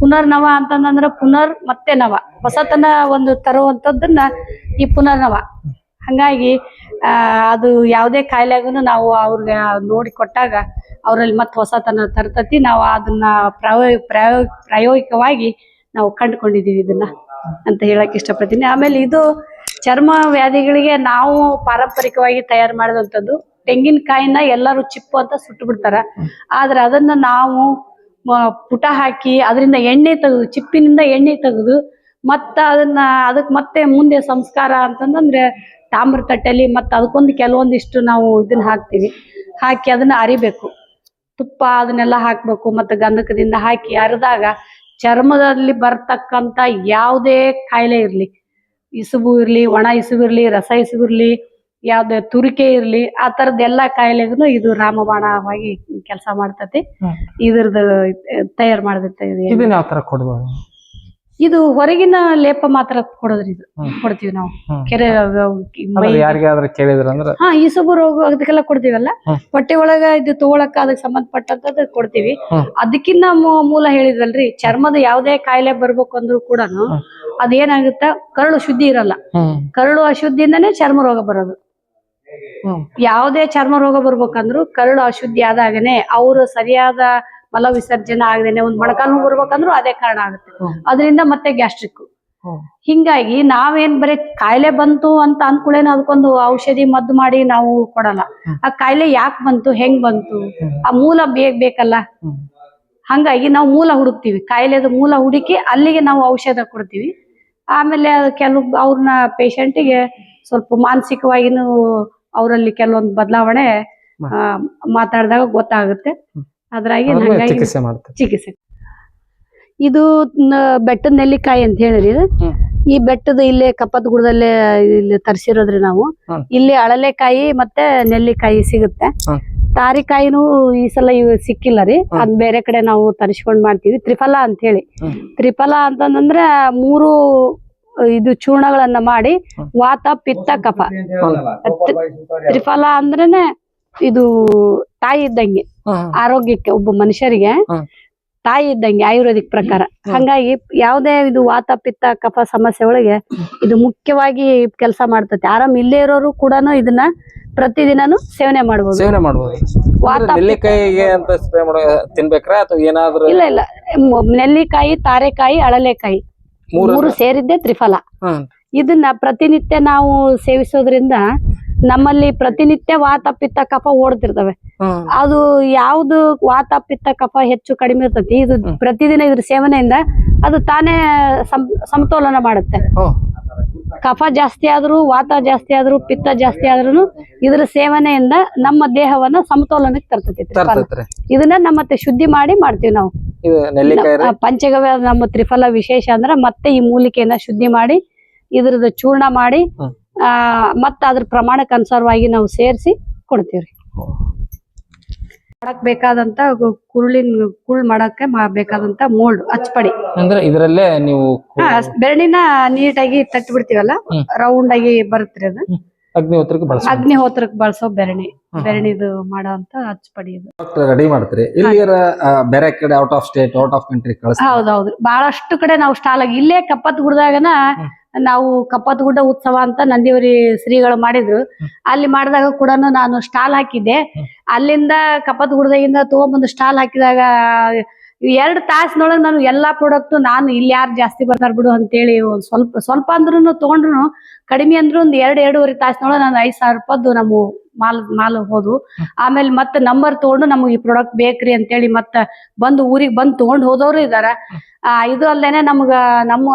ಪುನರ್ನವ ಅಂತಂದ್ರ ಪುನರ್ ಮತ್ತೆ ನವ. ಹೊಸತನ ಒಂದು ತರುವಂತದ್ದನ್ನ ಈ ಪುನರ್ನವ. ಹಂಗಾಗಿ ಅದು ಯಾವುದೇ ಕಾಯಿಲೆಗೂ ನಾವು ಅವ್ರಿಗೆ ನೋಡಿ ಕೊಟ್ಟಾಗ ಅವರಲ್ಲಿ ಮತ್ತೆ ಹೊಸತನ ತರ್ತತಿ. ನಾವು ಅದನ್ನ ಪ್ರಾಯೋಗಿ ಪ್ರಾಯೋಗ ಪ್ರಾಯೋಗಿಕವಾಗಿ ನಾವು ಕಂಡುಕೊಂಡಿದೀವಿ ಇದನ್ನ ಅಂತ ಹೇಳಕ್ ಇಷ್ಟಪಡ್ತೀನಿ. ಆಮೇಲೆ ಇದು ಚರ್ಮ ವ್ಯಾಧಿಗಳಿಗೆ ನಾವು ಪಾರಂಪರಿಕವಾಗಿ ತಯಾರು ಮಾಡಿದಂಥದ್ದು ತೆಂಗಿನಕಾಯಿನ ಎಲ್ಲರೂ ಚಿಪ್ಪು ಅಂತ ಸುಟ್ಟು ಬಿಡ್ತಾರ ಆದ್ರೆ ಅದನ್ನ ನಾವು ಪುಟ ಹಾಕಿ ಅದರಿಂದ ಎಣ್ಣೆ ತೆಗೆದು, ಚಿಪ್ಪಿನಿಂದ ಎಣ್ಣೆ ತೆಗೆದು ಮತ್ತ ಅದನ್ನ ಅದಕ್ಕೆ ಮತ್ತೆ ಮುಂದೆ ಸಂಸ್ಕಾರ ಅಂತಂದ್ರೆ ತಾಮ್ರ ತಟ್ಟೆಲಿ ಮತ್ತೆ ಅದಕ್ಕೊಂದು ಕೆಲವೊಂದಿಷ್ಟು ನಾವು ಇದನ್ನ ಹಾಕ್ತಿವಿ. ಹಾಕಿ ಅದನ್ನ ಅರಿಬೇಕು. ತುಪ್ಪ ಅದನ್ನೆಲ್ಲ ಹಾಕಬೇಕು ಮತ್ತೆ ಗಂಧಕದಿಂದ ಹಾಕಿ ಅರಿದಾಗ ಚರ್ಮದಲ್ಲಿ ಬರ್ತಕ್ಕಂತ ಯಾವುದೇ ಕಾಯಿಲೆ ಇರ್ಲಿ ಇಸುಬು ಇರ್ಲಿ ಒಣ ಇಸುಬು ಇರ್ಲಿ ರಸ ಇಸುಬು ಇರ್ಲಿ ಯಾವ್ದೇ ತುರಿಕೆ ಇರ್ಲಿ ಆ ತರದ ಎಲ್ಲಾ ಕಾಯಿಲೆಗೂ ಇದು ರಾಮಬಾಣವಾಗಿ ಕೆಲಸ ಮಾಡ್ತತಿ. ಇದ್ರದ್ದು ತಯಾರು ಮಾಡದೈತೆ ಇದು ಇದನ್ನ ಯಾವ ತರ ಕೊಡ್ಬೋದು? ಇದು ಹೊರಗಿನ ಲೇಪ ಮಾತ್ರ ಕೊಡೋದ್ರಿ ಇದು. ಕೊಡ್ತೀವಿ ನಾವು. ಕೆರೆ ಅಂದ್ರೆ ಮೈ ಯಾರಿಗಾದ್ರೂ ಕೇಳಿದ್ರ ಅಂದ್ರ? ಹಾ ಇಸುಬು ರೋಗ ಅದಕ್ಕೆಲ್ಲ ಕೊಡ್ತೀವಲ್ಲ. ಹೊಟ್ಟೆ ಒಳಗ ಇದು ತಗೊಳಕ ಅದಕ್ಕೆ ಸಂಬಂಧಪಟ್ಟಂತದ್ದು ಕೊಡ್ತೀವಿ. ಅದಕ್ಕಿನ್ನ ಮೂಲ ಹೇಳಿದ್ವಲ್ರಿ ಚರ್ಮದ ಯಾವ್ದೇ ಕಾಯಿಲೆ ಬರ್ಬೇಕು ಅಂದ್ರು ಕೂಡ ಅದೇನಾಗುತ್ತ? ಕರಳು ಶುದ್ಧಿ ಇರಲ್ಲ. ಕರಳು ಅಶುದ್ಧಿಯಿಂದನೇ ಚರ್ಮ ರೋಗ ಬರೋದು. ಯಾವುದೇ ಚರ್ಮ ರೋಗ ಬರ್ಬೇಕಂದ್ರು ಕರಳು ಅಶುದ್ಧಿ ಆದಾಗನೆ ಅವರು ಸರಿಯಾದ ಮಲ ವಿಸರ್ಜನೆ ಆಗದೇನೆ ಒಂದ್ ಮೊಣಕಾಲು ಬರ್ಬೇಕಂದ್ರು ಅದೇ ಕಾರಣ ಆಗುತ್ತೆ. ಅದರಿಂದ ಮತ್ತೆ ಗ್ಯಾಸ್ಟ್ರಿಕ್. ಹಿಂಗಾಗಿ ನಾವೇನ್ ಬರೀ ಕಾಯಿಲೆ ಬಂತು ಅಂತ ಅಂದ್ಕೂಡೇನ ಅದಕ್ಕೊಂದು ಔಷಧಿ ಮದ್ದು ಮಾಡಿ ನಾವು ಕೊಡಲ್ಲ. ಆ ಕಾಯಿಲೆ ಯಾಕೆ ಬಂತು ಹೆಂಗ್ ಬಂತು? ಆ ಮೂಲ ಬೇಗ ಬೇಕಲ್ಲ. ಹಂಗಾಗಿ ನಾವು ಮೂಲ ಹುಡುಕ್ತಿವಿ. ಕಾಯಿಲೆದ ಮೂಲ ಹುಡುಕಿ ಅಲ್ಲಿಗೆ ನಾವು ಔಷಧ ಕೊಡ್ತೀವಿ. ಆಮೇಲೆ ಕೆಲವು ಅವ್ರನ್ನ ಪೇಷಂಟಿಗೆ ಸ್ವಲ್ಪ ಮಾನಸಿಕವಾಗಿನೂ ಅವರಲ್ಲಿ ಕೆಲವೊಂದು ಬದಲಾವಣೆ ಮಾತಾಡಿದಾಗ ಗೊತ್ತಾಗುತ್ತೆ. ಅದ್ರಾಗಿ ಹಂಗಾಗಿ ಚಿಕಿತ್ಸೆ ಮಾಡ್ತಾರೆ. ಚಿಕಿತ್ಸೆ. ಇದು ನ- ಬೆಟ್ಟದ ನೆಲ್ಲಿಕಾಯಿ ಅಂತ ಹೇಳಿರಿ ಈ ಬೆಟ್ಟದ ಇಲ್ಲೇ ಕಪ್ಪತ್ ಗುಡದಲ್ಲೇ ಇಲ್ಲಿ ತರಿಸಿರೋದ್ರಿ ನಾವು. ಇಲ್ಲಿ ಅಳಲೆಕಾಯಿ ಮತ್ತೆ ನೆಲ್ಲಿಕಾಯಿ ಸಿಗುತ್ತೆ. ತಾರಿಕಾಯಿನೂ ಈ ಸಲ ಇವ್ ಸಿಕ್ಕಿಲ್ಲ ರೀ. ಅದ್ ಬೇರೆ ಕಡೆ ನಾವು ತರಿಸ್ಕೊಂಡ್ ಮಾಡ್ತೀವಿ. ತ್ರಿಫಲ ಅಂತ ಹೇಳಿ. ತ್ರಿಫಲ ಅಂತಂದ್ರೆ ಮೂರು ಇದು ಚೂರ್ಣಗಳನ್ನ ಮಾಡಿ ವಾತ ಪಿತ್ತ ಕಫ. ತ್ರಿಫಲ ಅಂದ್ರೇನೆ ಇದು ತಾಯಿ ಇದ್ದಂಗೆ. ಆರೋಗ್ಯಕ್ಕೆ ಒಬ್ಬ ಮನುಷ್ಯರಿಗೆ ತಾಯಿ ಇದ್ದಂಗೆ ಆಯುರ್ವೇದಿಕ್ ಪ್ರಕಾರ. ಹಂಗಾಗಿ ಯಾವ್ದೇ ಇದು ವಾತ ಪಿತ್ತ ಕಫ ಸಮಸ್ಯೆ ಒಳಗೆ ಇದು ಮುಖ್ಯವಾಗಿ ಕೆಲಸ ಮಾಡ್ತತಿ. ಆರಾಮ್ ಇಲ್ಲೇ ಇರೋರು ಕೂಡ ಇದನ್ನ ಪ್ರತಿದಿನನು ಸೇವನೆ ಮಾಡಬಹುದು ಸೇವನೆ ಮಾಡಬಹುದು ನೆಲ್ಲಿಕಾಯಿಗೆ ಅಂತ ಸ್ಪ್ರೇ ಮಾಡೋ ತಿನ್ಬೇಕ್ರಾ ಅಥವಾ ಏನಾದ್ರು ಇಲ್ಲ ಇಲ್ಲ. ನೆಲ್ಲಿಕಾಯಿ ತಾರೆಕಾಯಿ ಅಳಲೆಕಾಯಿ ಮೂರು ಮೂರು ಸೇರಿದ್ದೆ ತ್ರಿಫಲ. ಇದನ್ನ ಪ್ರತಿನಿತ್ಯ ನಾವು ಸೇವಿಸೋದ್ರಿಂದ ನಮ್ಮಲ್ಲಿ ಪ್ರತಿನಿತ್ಯ ವಾತ ಪಿತ್ತ ಕಫ ಓಡ್ತಿರ್ತವೆ. ಅದು ಯಾವ್ದು ವಾತ ಪಿತ್ತ ಕಫ ಹೆಚ್ಚು ಕಡಿಮೆ ಇರ್ತತಿ ಇದು ಪ್ರತಿದಿನ ಇದ್ರ ಸೇವನೆಯಿಂದ ಅದು ತಾನೇ ಸಮತೋಲನ ಮಾಡುತ್ತೆ. ಕಫ ಜಾಸ್ತಿ ಆದ್ರೂ ವಾತ ಜಾಸ್ತಿ ಆದ್ರೂ ಪಿತ್ತ ಜಾಸ್ತಿ ಆದ್ರೂ ಇದ್ರ ಸೇವನೆಯಿಂದ ನಮ್ಮ ದೇಹವನ್ನ ಸಮತೋಲನಕ್ಕೆ ತರ್ತೈತಿ ಇದನ್ನ ನಮ್ಮ ಶುದ್ಧಿ ಮಾಡಿ ಮಾಡ್ತೀವಿ ನಾವು. ಪಂಚಗವ್ಯ ನಮ್ಮ ತ್ರಿಫಲ ವಿಶೇಷ ಅಂದ್ರೆ ಮತ್ತೆ ಈ ಮೂಲಿಕೆಯನ್ನ ಶುದ್ಧಿ ಮಾಡಿ ಇದ್ರದ ಚೂರ್ಣ ಮಾಡಿ. ಆ ಮತ್ತ ಅದ್ರ ಪ್ರಮಾಣಕ್ಕೆ ಅನುಸಾರವಾಗಿ ನಾವು ಸೇರಿಸಿ ಕೊಡ್ತೀವ್ರಿ. ಮಾಡಕ್ ಬೇಕಾದಂತ ಗು- ಕುರುಳಿನ ಕುಳ್ ಮಾಡಕ್ಕೆ ಮಾ- ಬೇಕಾದಂತ ಮೋಲ್ಡ್ ಅಚ್ಚಪಡಿ. ಅಂದ್ರೆ ಇದರಲ್ಲೇ ನೀವು ಹಾ ಬೆರಳಿನ ನೀಟಾಗಿ ತಟ್ಟಿ ಬಿಡ್ತೀವಲ್ಲ ಹ್ಮ್. ರೌಂಡ್ ಆಗಿ ಬರುತ್ತೆ ಅದು ಅಗ್ನಿಹೋತ್ರಕ್ಕೆ ಬಳಸ ಅಗ್ನಿಹೋತ್ರಕ್ಕೆ ಬಳಸೋ ಬೆರಣಿ ಬೆರಣಿದು ಮಾಡೋಂತ ಅಚ್ಚಪಡಿ ಇದು. ರೆಡಿ ಮಾಡ್ತೀರಿ? ಇಲ್ಲಿ ಬೇರೆ ಕಡೆ out of state out of country ಕಳಿಸ್ತಾರೆ? ಹೌದೌದು. ಬಹಳಷ್ಟು ಕಡೆ ನಾವು ಸ್ಟಾಲ್ ಆಗಿ ಇಲ್ಲೇ ಕಪ್ಪತ್ ಗುಡ್ದಾಗನ ಹ್ಮ್. ನಾವು ಕಪ್ಪತ್ ಗುಡ್ಡ ಉತ್ಸವ ಅಂತ ನಂದಿವರಿ ಶ್ರೀಗಳು ಮಾಡಿದ್ರು. ಅಲ್ಲಿ ಮಾಡಿದಾಗ ಕೂಡ ನಾನು ಸ್ಟಾಲ್ ಹಾಕಿದ್ದೆ. ಅಲ್ಲಿಂದ ಕಪ್ಪತ್ ಗುಡ್ಡದಾಗಿಂದ ತಗೊಂಬಂದು ಸ್ಟಾಲ್ ಹಾಕಿದಾಗ ಎರಡು ತಾಸಿನೊಳಗೆ ನಾನು ಎಲ್ಲಾ ಪ್ರಾಡಕ್ಟ್ ನಾನು ಇಲ್ಲಿ ಯಾರು ಜಾಸ್ತಿ ಬರ್ತಾರ ಬಿಡು ಅಂತೇಳಿ ಒಂದ್ ಸ್ವಲ್ಪ ಸ್ವಲ್ಪ ಅಂದ್ರೂ ತಗೊಂಡ್ರು ಕಡಿಮೆ ಅಂದ್ರೂ ಒಂದ್ ಎರಡ್, ಎರಡೂವರೆ ತಾಸಿನೊಳಗೆ ನಾನು ಐದ್ ಸಾವಿರ ರೂಪಾಯ್ದು ನಮ್ಮ ಮಾಲ್ ಮಾಲ್ ಹೋದು. ಆಮೇಲೆ ಮತ್ತೆ ನಂಬರ್ ತಗೊಂಡು ನಮಗೆ ಈ ಪ್ರಾಡಕ್ಟ್ ಬೇಕ್ರಿ ಅಂತೇಳಿ ಮತ್ತೆ ಬಂದು ಊರಿಗೆ ಬಂದು ತಗೊಂಡ್ ಹೋದವರು ಇದಾರ. ಇದು ಅಲ್ಲೇನೆ ನಮ್ಗ ನಮ್ಮ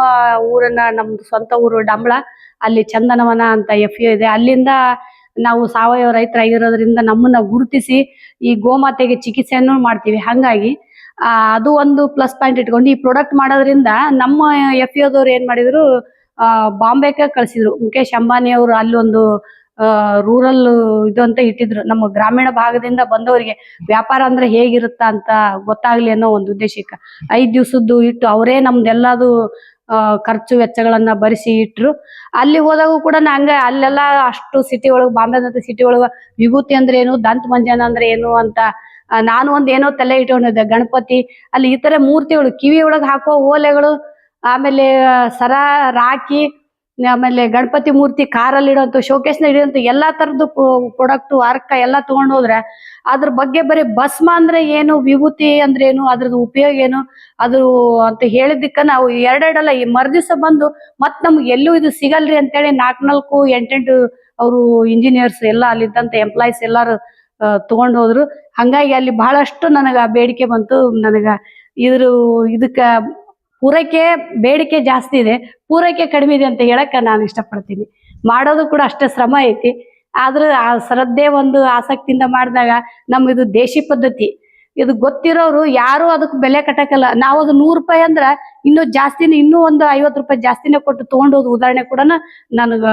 ಊರನ್ನ ನಮ್ದು ಸ್ವಂತ ಊರು ಡಂಬಳ, ಅಲ್ಲಿ ಚಂದನವನ ಅಂತ ಎಫ್ ಯು ಇದೆ. ಅಲ್ಲಿಂದ ನಾವು ಸಾವಯವ ರೈತರಾಗಿರೋದ್ರಿಂದ ನಮ್ಮನ್ನ ಗುರುತಿಸಿ ಈ ಗೋಮಾತೆಗೆ ಚಿಕಿತ್ಸೆಯನ್ನು ಮಾಡ್ತೀವಿ. ಹಂಗಾಗಿ ಅದು ಒಂದು ಪ್ಲಸ್ ಪಾಯಿಂಟ್ ಇಟ್ಕೊಂಡು ಈ ಪ್ರಾಡಕ್ಟ್ ಮಾಡೋದ್ರಿಂದ ನಮ್ಮ ಎಫ್ ದವ್ರು ಏನ್ ಮಾಡಿದ್ರು ಬಾಂಬೆಗೆ ಕಳಿಸಿದ್ರು. ಮುಖೇಶ್ ಅಂಬಾನಿ ಅವರು ಅಲ್ಲೊಂದು ರೂರಲ್ ಇದು ಅಂತ ಇಟ್ಟಿದ್ರು. ನಮ್ಮ ಗ್ರಾಮೀಣ ಭಾಗದಿಂದ ಬಂದವರಿಗೆ ವ್ಯಾಪಾರ ಅಂದ್ರೆ ಹೇಗಿರುತ್ತ ಅಂತ ಗೊತ್ತಾಗ್ಲಿ ಅನ್ನೋ ಒಂದು ಉದ್ದೇಶಕ್ಕೆ ಐದ್ ದಿವ್ಸದ್ದು ಇಟ್ಟು ಅವರೇ ನಮ್ದೆಲ್ಲದು ಖರ್ಚು ವೆಚ್ಚಗಳನ್ನ ಭರಿಸಿ ಇಟ್ರು. ಅಲ್ಲಿ ಹೋದಾಗೂ ಕೂಡ ನಂಗೆ ಅಲ್ಲೆಲ್ಲ ಅಷ್ಟು ಸಿಟಿ ಒಳಗೆ ಬಾಂಬೆದಂತ ಸಿಟಿ ಒಳಗ ವಿಭೂತಿ ಅಂದ್ರೆ ಏನು, ದಂತ ಮಂಜನ ಅಂದ್ರೆ ಏನು ಅಂತ ನಾನು ಒಂದ್ ಏನೋ ತಲೆ ಇಟ್ಕೊಂಡಿದ್ದೆ. ಗಣಪತಿ, ಅಲ್ಲಿ ಈ ತರ ಮೂರ್ತಿಗಳು ಕಿವಿ ಒಳಗ್ ಹಾಕೋ ಓಲೆಗಳು, ಆಮೇಲೆ ಸರ ರಾಕಿ, ಆಮೇಲೆ ಗಣಪತಿ ಮೂರ್ತಿ ಕಾರಲ್ಲಿ ಶೋಕೇಸ್ನ ಇಡೋಂಥ ಎಲ್ಲಾ ತರದ್ದು ಪ್ರಾಡಕ್ಟ್ ಅರ್ಕ ಎಲ್ಲಾ ತಗೊಂಡ್ ಹೋದ್ರೆ, ಅದ್ರ ಬಗ್ಗೆ ಬರೀ ಭಸ್ಮ ಅಂದ್ರೆ ಏನು, ವಿಭೂತಿ ಅಂದ್ರೆ ಏನು, ಅದ್ರದ್ದು ಉಪಯೋಗ ಏನು, ಅದು ಅಂತ ಹೇಳಿದಕ್ಕ ನಾವು ಎರಡೆರಡಲ್ಲ, ಈ ಮರ್ದಿವಸ ಬಂದು ಮತ್ ನಮ್ಗೆ ಎಲ್ಲೂ ಇದು ಸಿಗಲ್ರಿ ಅಂತೇಳಿ ನಾಲ್ಕ್ ನಾಲ್ಕು, ಎಂಟೆಂಟು ಅವರು ಇಂಜಿನಿಯರ್ಸ್ ಎಲ್ಲ ಅಲ್ಲಿದ್ದಂತ ಎಂಪ್ಲಾಯೀಸ್ ಎಲ್ಲಾರು ತಗೊಂಡ್ ಹೋದ್ರು. ಹಂಗಾಗಿ ಅಲ್ಲಿ ಬಹಳಷ್ಟು ನನಗ ಬೇಡಿಕೆ ಬಂತು. ನನಗ ಇದ್ರ ಇದಕ್ಕ ಪೂರೈಕೆ ಬೇಡಿಕೆ ಜಾಸ್ತಿ ಇದೆ. ಪೂರೈಕೆ ಕಡಿಮೆ ಇದೆ ಅಂತ ಹೇಳಕ್ ನಾನು ಇಷ್ಟಪಡ್ತೀನಿ. ಮಾಡೋದು ಕೂಡ ಅಷ್ಟೇ ಶ್ರಮ ಐತಿ. ಆದ್ರೆ ಆ ಶ್ರದ್ಧೆ ಒಂದು ಆಸಕ್ತಿಯಿಂದ ಮಾಡಿದಾಗ ನಮ್ಮ ಇದು ದೇಶಿ ಪದ್ಧತಿ. ಇದು ಗೊತ್ತಿರೋರು ಯಾರು ಅದಕ್ಕೆ ಬೆಲೆ ಕಟ್ಟಕಲ್ಲ. ನಾವು ಅದು ನೂರು ರೂಪಾಯಿ ಅಂದ್ರ ಇನ್ನೂ ಜಾಸ್ತಿನೇ ಇನ್ನೂ ಒಂದು ಐವತ್ತು ರೂಪಾಯಿ ಜಾಸ್ತಿನೇ ಕೊಟ್ಟು ತಗೊಂಡೋದು ಉದಾಹರಣೆ ಕೂಡ ನನಗ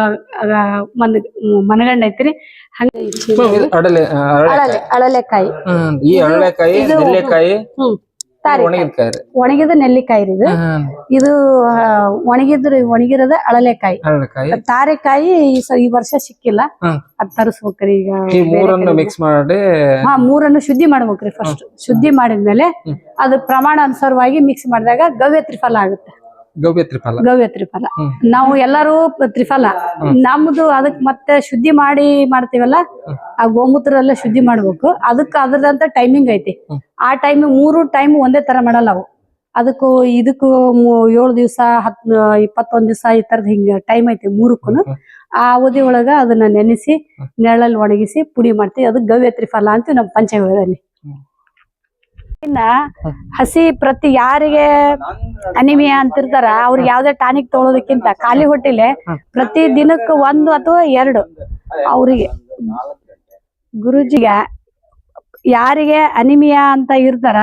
ಮನ್ ಮನಗಂಡ ಐತ್ರಿ. ಹಂಗೆ ಅಳಲೆಕಾಯಿ. ಈ ಅಳಲೆಕಾಯಿ ನೆಲ್ಲಿಕಾಯಿ. ಒಣಗಿದ ನೆಲ್ಲಿಕಾಯಿ ರೀ ಇದು. ಇದು ಒಣಗಿದ ಒಣಗಿದ್ರ ಒಣಗಿರದ ಅಳಲೆಕಾಯಿ. ತಾರೆಕಾಯಿ ಈ ವರ್ಷ ಸಿಕ್ಕಿಲ್ಲ. ಅದ್ ತರಿಸ್ಬೇಕ್ರಿ ಈಗ ಮೂರನ್ನು. ಮಿಕ್ಸ್ ಮಾಡಿ ಹಾ ಮೂರನ್ನು ಶುದ್ಧಿ ಮಾಡ್ಬೇಕ್ರಿ ಫಸ್ಟ್ ಶುದ್ಧಿ ಮಾಡಿದ್ಮೇಲೆ. ಅದ್ರ ಪ್ರಮಾಣ ಅನುಸಾರವಾಗಿ ಮಿಕ್ಸ್ ಮಾಡಿದಾಗ ಗವ್ಯ ತ್ರಿಫಲ ಆಗುತ್ತೆ. ಗವ್ಯ ತ್ರಿಫಲ. ಗವ್ಯ ತ್ರಿಫಲ. ನಾವು ಎಲ್ಲರೂ ತ್ರಿಫಲ. ನಮ್ದು ಅದಕ್ ಮತ್ತೆ ಶುದ್ಧಿ ಮಾಡಿ ಮಾಡ್ತೀವಲ್ಲ ಆ ಗೋಮೂತ್ರ ಎಲ್ಲ ಶುದ್ಧಿ ಮಾಡ್ಬೇಕು. ಅದಕ್ಕೆ ಅದ್ರದಂತ ಟೈಮಿಂಗ್ ಐತಿ. ಆ ಟೈಮ್ ಮೂರು ಟೈಮ್ ಒಂದೇ ತರ ಮಾಡಲ್ಲ ಅವು. ಅದಕ್ಕೂ ಇದಕ್ಕೂ ಏಳು ದಿವಸ ಹತ್ ಇಪ್ಪತ್ತೊಂದ್ ದಿವಸ ಈ ತರದ್ ಹಿಂಗ ಟೈಮ್ ಐತಿ ಮೂರಕ್ಕೂ ಆ ಅವಧಿ ಒಳಗ ಅದನ್ನ ನೆನೆಸಿ ನೆರಳಲ್ಲಿ ಒಣಗಿಸಿ ಪುಡಿ ಮಾಡ್ತೀವಿ. ಅದಕ್ಕೆ ಗವ್ಯ ತ್ರಿಫಲ ಅಂತೀವಿ ನಮ್ಮ ಪಂಚಗವ್ಯದಲ್ಲಿ. ಹ್ಮ್. ಇನ್ನ ಹಸಿ ಪ್ರತಿ ಯಾರಿಗೆ ಅನಿಮಿಯಾ ಅಂತಿರ್ತಾರ, ಅವ್ರಿಗೆ ಯಾವ್ದೇ ಟಾನಿಕ್ ತಗೊಳೋದಕ್ಕಿಂತ ಖಾಲಿ ಹೊಟ್ಟಿಲೆ ಪ್ರತಿ ದಿನಕ್ಕೆ ಒಂದು ಅಥವಾ ಎರಡು. ಅವ್ರಿಗೆ ಗುರುಜಿಗೆ ಯಾರಿಗೆ ಅನಿಮಿಯಾ ಅಂತ ಇರ್ತಾರ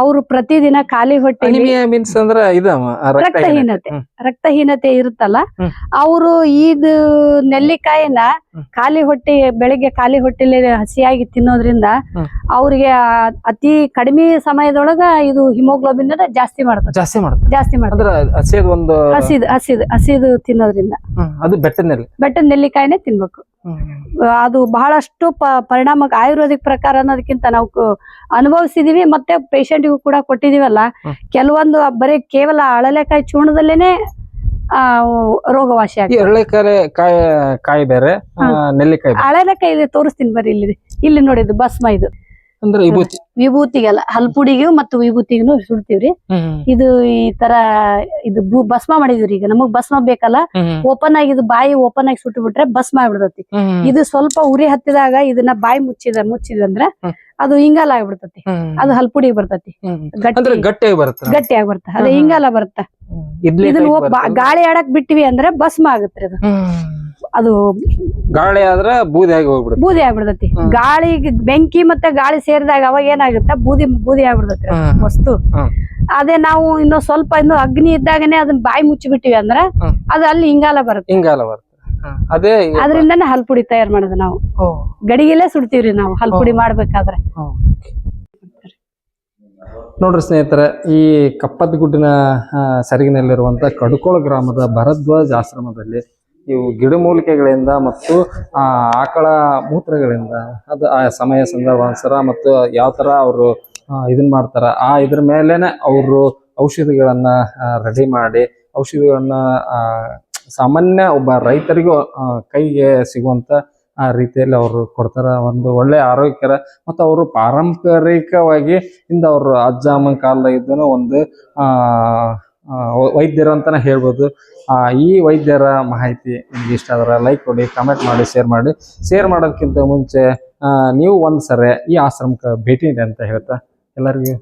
ಅವ್ರು ಪ್ರತಿದಿನ ಖಾಲಿ ಹೊಟ್ಟೆ ಮೀನ್ಸ್ ಅಂದ್ರ ರಕ್ತಹೀನತೆ. ರಕ್ತಹೀನತೆ ಇರುತ್ತಲ್ಲ. ಅವರು ಇದು ನೆಲ್ಲಿಕಾಯಿನ. ಖಾಲಿ ಹೊಟ್ಟೆ ಬೆಳಿಗ್ಗೆ ಖಾಲಿ ಹೊಟ್ಟೆಲಿ ಹಸಿಯಾಗಿ ತಿನ್ನೋದ್ರಿಂದ. ಅವ್ರಿಗೆ ಅತಿ ಕಡಿಮೆ ಸಮಯದೊಳಗ ಇದು ಹಿಮೋಗ್ಲೋಬಿನ್ ಜಾಸ್ತಿ ಮಾಡ್ತಾರೆ ಜಾಸ್ತಿ ಮಾಡ್ತಾರೆ ಜಾಸ್ತಿ ಮಾಡ್ತಾರೆ ಒಂದು ಹಸಿದು ಹಸಿದು ಹಸಿದು ತಿನ್ನೋದ್ರಿಂದ. ಅದು ಬೆಟ್ಟ ಬೆಟ್ಟದ ನೆಲ್ಲಿಕಾಯಿನೇ ತಿನ್ಬೇಕು. ಅದು ಬಹಳಷ್ಟು ಪರಿಣಾಮ ಆಯುರ್ವೇದಿಕ್ ಪ್ರಕಾರ ಅನ್ನೋದಕ್ಕಿಂತ ನಾವು ಅನುಭವಿಸಿದೀವಿ ಮತ್ತೆ ಪೇಷಂಟ್ಗೂ ಕೂಡ ಕೊಟ್ಟಿದೀವಲ್ಲ. ಕೆಲವೊಂದು ಬರೀ ಕೇವಲ ಅಳಲೆಕಾಯಿ ಚೂರ್ಣದಲ್ಲೇನೆ ಆ ರೋಗವಾಸಿ ಕಾಯಿ ಬೇರೆ ನೆಲ್ಲಿಕಾಯಿ ಬೇರೆ. ಅಳಲೆಕಾಯಿ ತೋರಿಸ್ತೀನಿ ಬರ್ರಿ ಇಲ್ಲಿ ಇಲ್ಲಿ ನೋಡಿದ್ದು ಭಸ್ಮ ಇದು. ಅಂದ್ರೆ ವಿಭೂತಿ. ವಿಭೂತಿಗೆಲ್ಲ ಹಲ್ಪುಡಿಗೂ ಮತ್ತು ವಿಭೂತಿಗೂ ಸುಡ್ತೀವ್ರಿ. ಇದು ಈ ತರ ಇದು ಭಸ್ಮ ಮಾಡಿದ್ರಿ ಈಗ. ನಮಗ್ ಭಸ್ಮ ಬೇಕಲ್ಲ ಓಪನ್ ಆಗಿ ಇದು ಬಾಯಿ ಓಪನ್ ಆಗಿ ಸುಟ್ಟು ಬಿಟ್ರೆ ಭಸ್ಮ ಆಗ್ಬಿಡ್ತತಿ. ಇದು ಸ್ವಲ್ಪ ಉರಿ ಹತ್ತಿದಾಗ ಇದನ್ನ ಬಾಯಿ ಮುಚ್ಚಿದ ಮುಚ್ಚಿದ್ರೆ. ಅದು ಇಂಗಾಲ ಆಗ್ಬಿಡ್ತತಿ. ಅದು ಹಲ್ಪುಡಿ ಬರ್ತತಿ. ಗಟ್ಟಿಯಾಗಿ ಬರುತ್ತೆ? ಹಿಂಗಾಲ ಅದೇ. ಇಂಗಾಲ ಬರುತ್ತ? ಇದನ್ನ. ಗಾಳಿ ಆಡಕ್ ಬಿಟ್ಟಿವಿ ಅಂದ್ರೆ ಭಸ್ಮ ಆಗತ್ರಿ ಅದು. ಅದು ಗಾಳಿ ಆದ್ರ ಬೂದಿ ಆಗಿ ಹೋಗ್ಬಿಡುತ್ತೆ. ಬೂದಿ ಆಗ್ಬಿಡ್ತತಿ. ಗಾಳಿ ಬೆಂಕಿ ಮತ್ತೆ ಗಾಳಿ ಸೇರಿದಾಗ ಅವಾಗ ಏನಾಗುತ್ತ? ಬೂದಿ ಬೂದಿ ಆಗ್ಬಿಡ್ತತಿ ವಸ್ತು. ಅದೇ ನಾವು ಇನ್ನು ಸ್ವಲ್ಪ ಇನ್ನು ಅಗ್ನಿ ಇದ್ದಾಗನೆ ಅದನ್ನ ಬಾಯಿ ಮುಚ್ಚಿಬಿಟ್ಟಿವಿ ಅಂದ್ರ ಅಂದ್ರೆ ಅದು ಅಲ್ಲಿ ಇಂಗಾಲ ಬರುತ್ತೆ. ಹಿಂಗಾಲ ಬರುತ್ತೆ. ಅದೇ ಅದರಿಂದನೇ ಹಲ್ಪುಡಿ ತಯಾರು ಮಾಡೋದು ನಾವು. ಗಡಿಗೆಲ್ಲೇ ಸುಡ್ತೀವ್ರಿ ನಾವು ಹಲ್ಪುಡಿ ಮಾಡ್ಬೇಕಾದ್ರೆ. ನೋಡ್ರಿ ಸ್ನೇಹಿತರೆ ಈ ಕಪ್ಪದ ಗುಡ್ಡಿನ ಸರಿಗಿನಲ್ಲಿರುವಂತ ಕಡುಕೋಳ ಗ್ರಾಮದ ಭರದ್ವಾಜ್ ಆಶ್ರಮದಲ್ಲಿ ಇವು ಗಿಡಮೂಲಿಕೆಗಳಿಂದ ಮತ್ತು ಆ ಆಕಳ ಮೂತ್ರಗಳಿಂದ ಅದು ಆ ಸಮಯ ಸಂದರ್ಭಾನುಸಾರ ಮತ್ತು ಯಾವ ತರ ಅವರು ಇದನ್ನ ಮಾಡ್ತಾರ ಆ ಇದ್ರ ಮೇಲೇನೆ ಅವರು ಔಷಧಿಗಳನ್ನ ರೆಡಿ ಮಾಡಿ ಔಷಧಿಗಳನ್ನ ಆ, ಸಾಮಾನ್ಯ ಒಬ್ಬ ರೈತರಿಗೂ ಕೈಗೆ ಸಿಗುವಂತ, ಆ, ರೀತಿಯಲ್ಲಿ ಅವರು ಕೊಡ್ತಾರ. ಒಂದು ಒಳ್ಳೆ ಆರೋಗ್ಯಕರ ಮತ್ತು ಅವರು ಪಾರಂಪರಿಕವಾಗಿ ಇಂದ ಅವರು ಅಜ್ಜ ಅಮ್ಮನ ಕಾಲದಾಗಿದ್ದನು ಒಂದು ವೈದ್ಯರು ಅಂತಾನೆ ಹೇಳ್ಬೋದು. ಈ ವೈದ್ಯರ ಮಾಹಿತಿ ನಿಮ್ಗೆ ಇಷ್ಟ ಆದ್ರೆ ಲೈಕ್ ಕೊಡಿ ಕಮೆಂಟ್ ಮಾಡಿ ಶೇರ್ ಮಾಡಿ. ಶೇರ್ ಮಾಡೋದಕ್ಕಿಂತ ಮುಂಚೆ ನೀವು ಒಂದು ಸರಿ ಈ ಆಶ್ರಮಕ್ಕೆ ಭೇಟಿ ನೀಡಿ ಅಂತ ಹೇಳ್ತಾ ಎಲ್ಲರಿಗೂ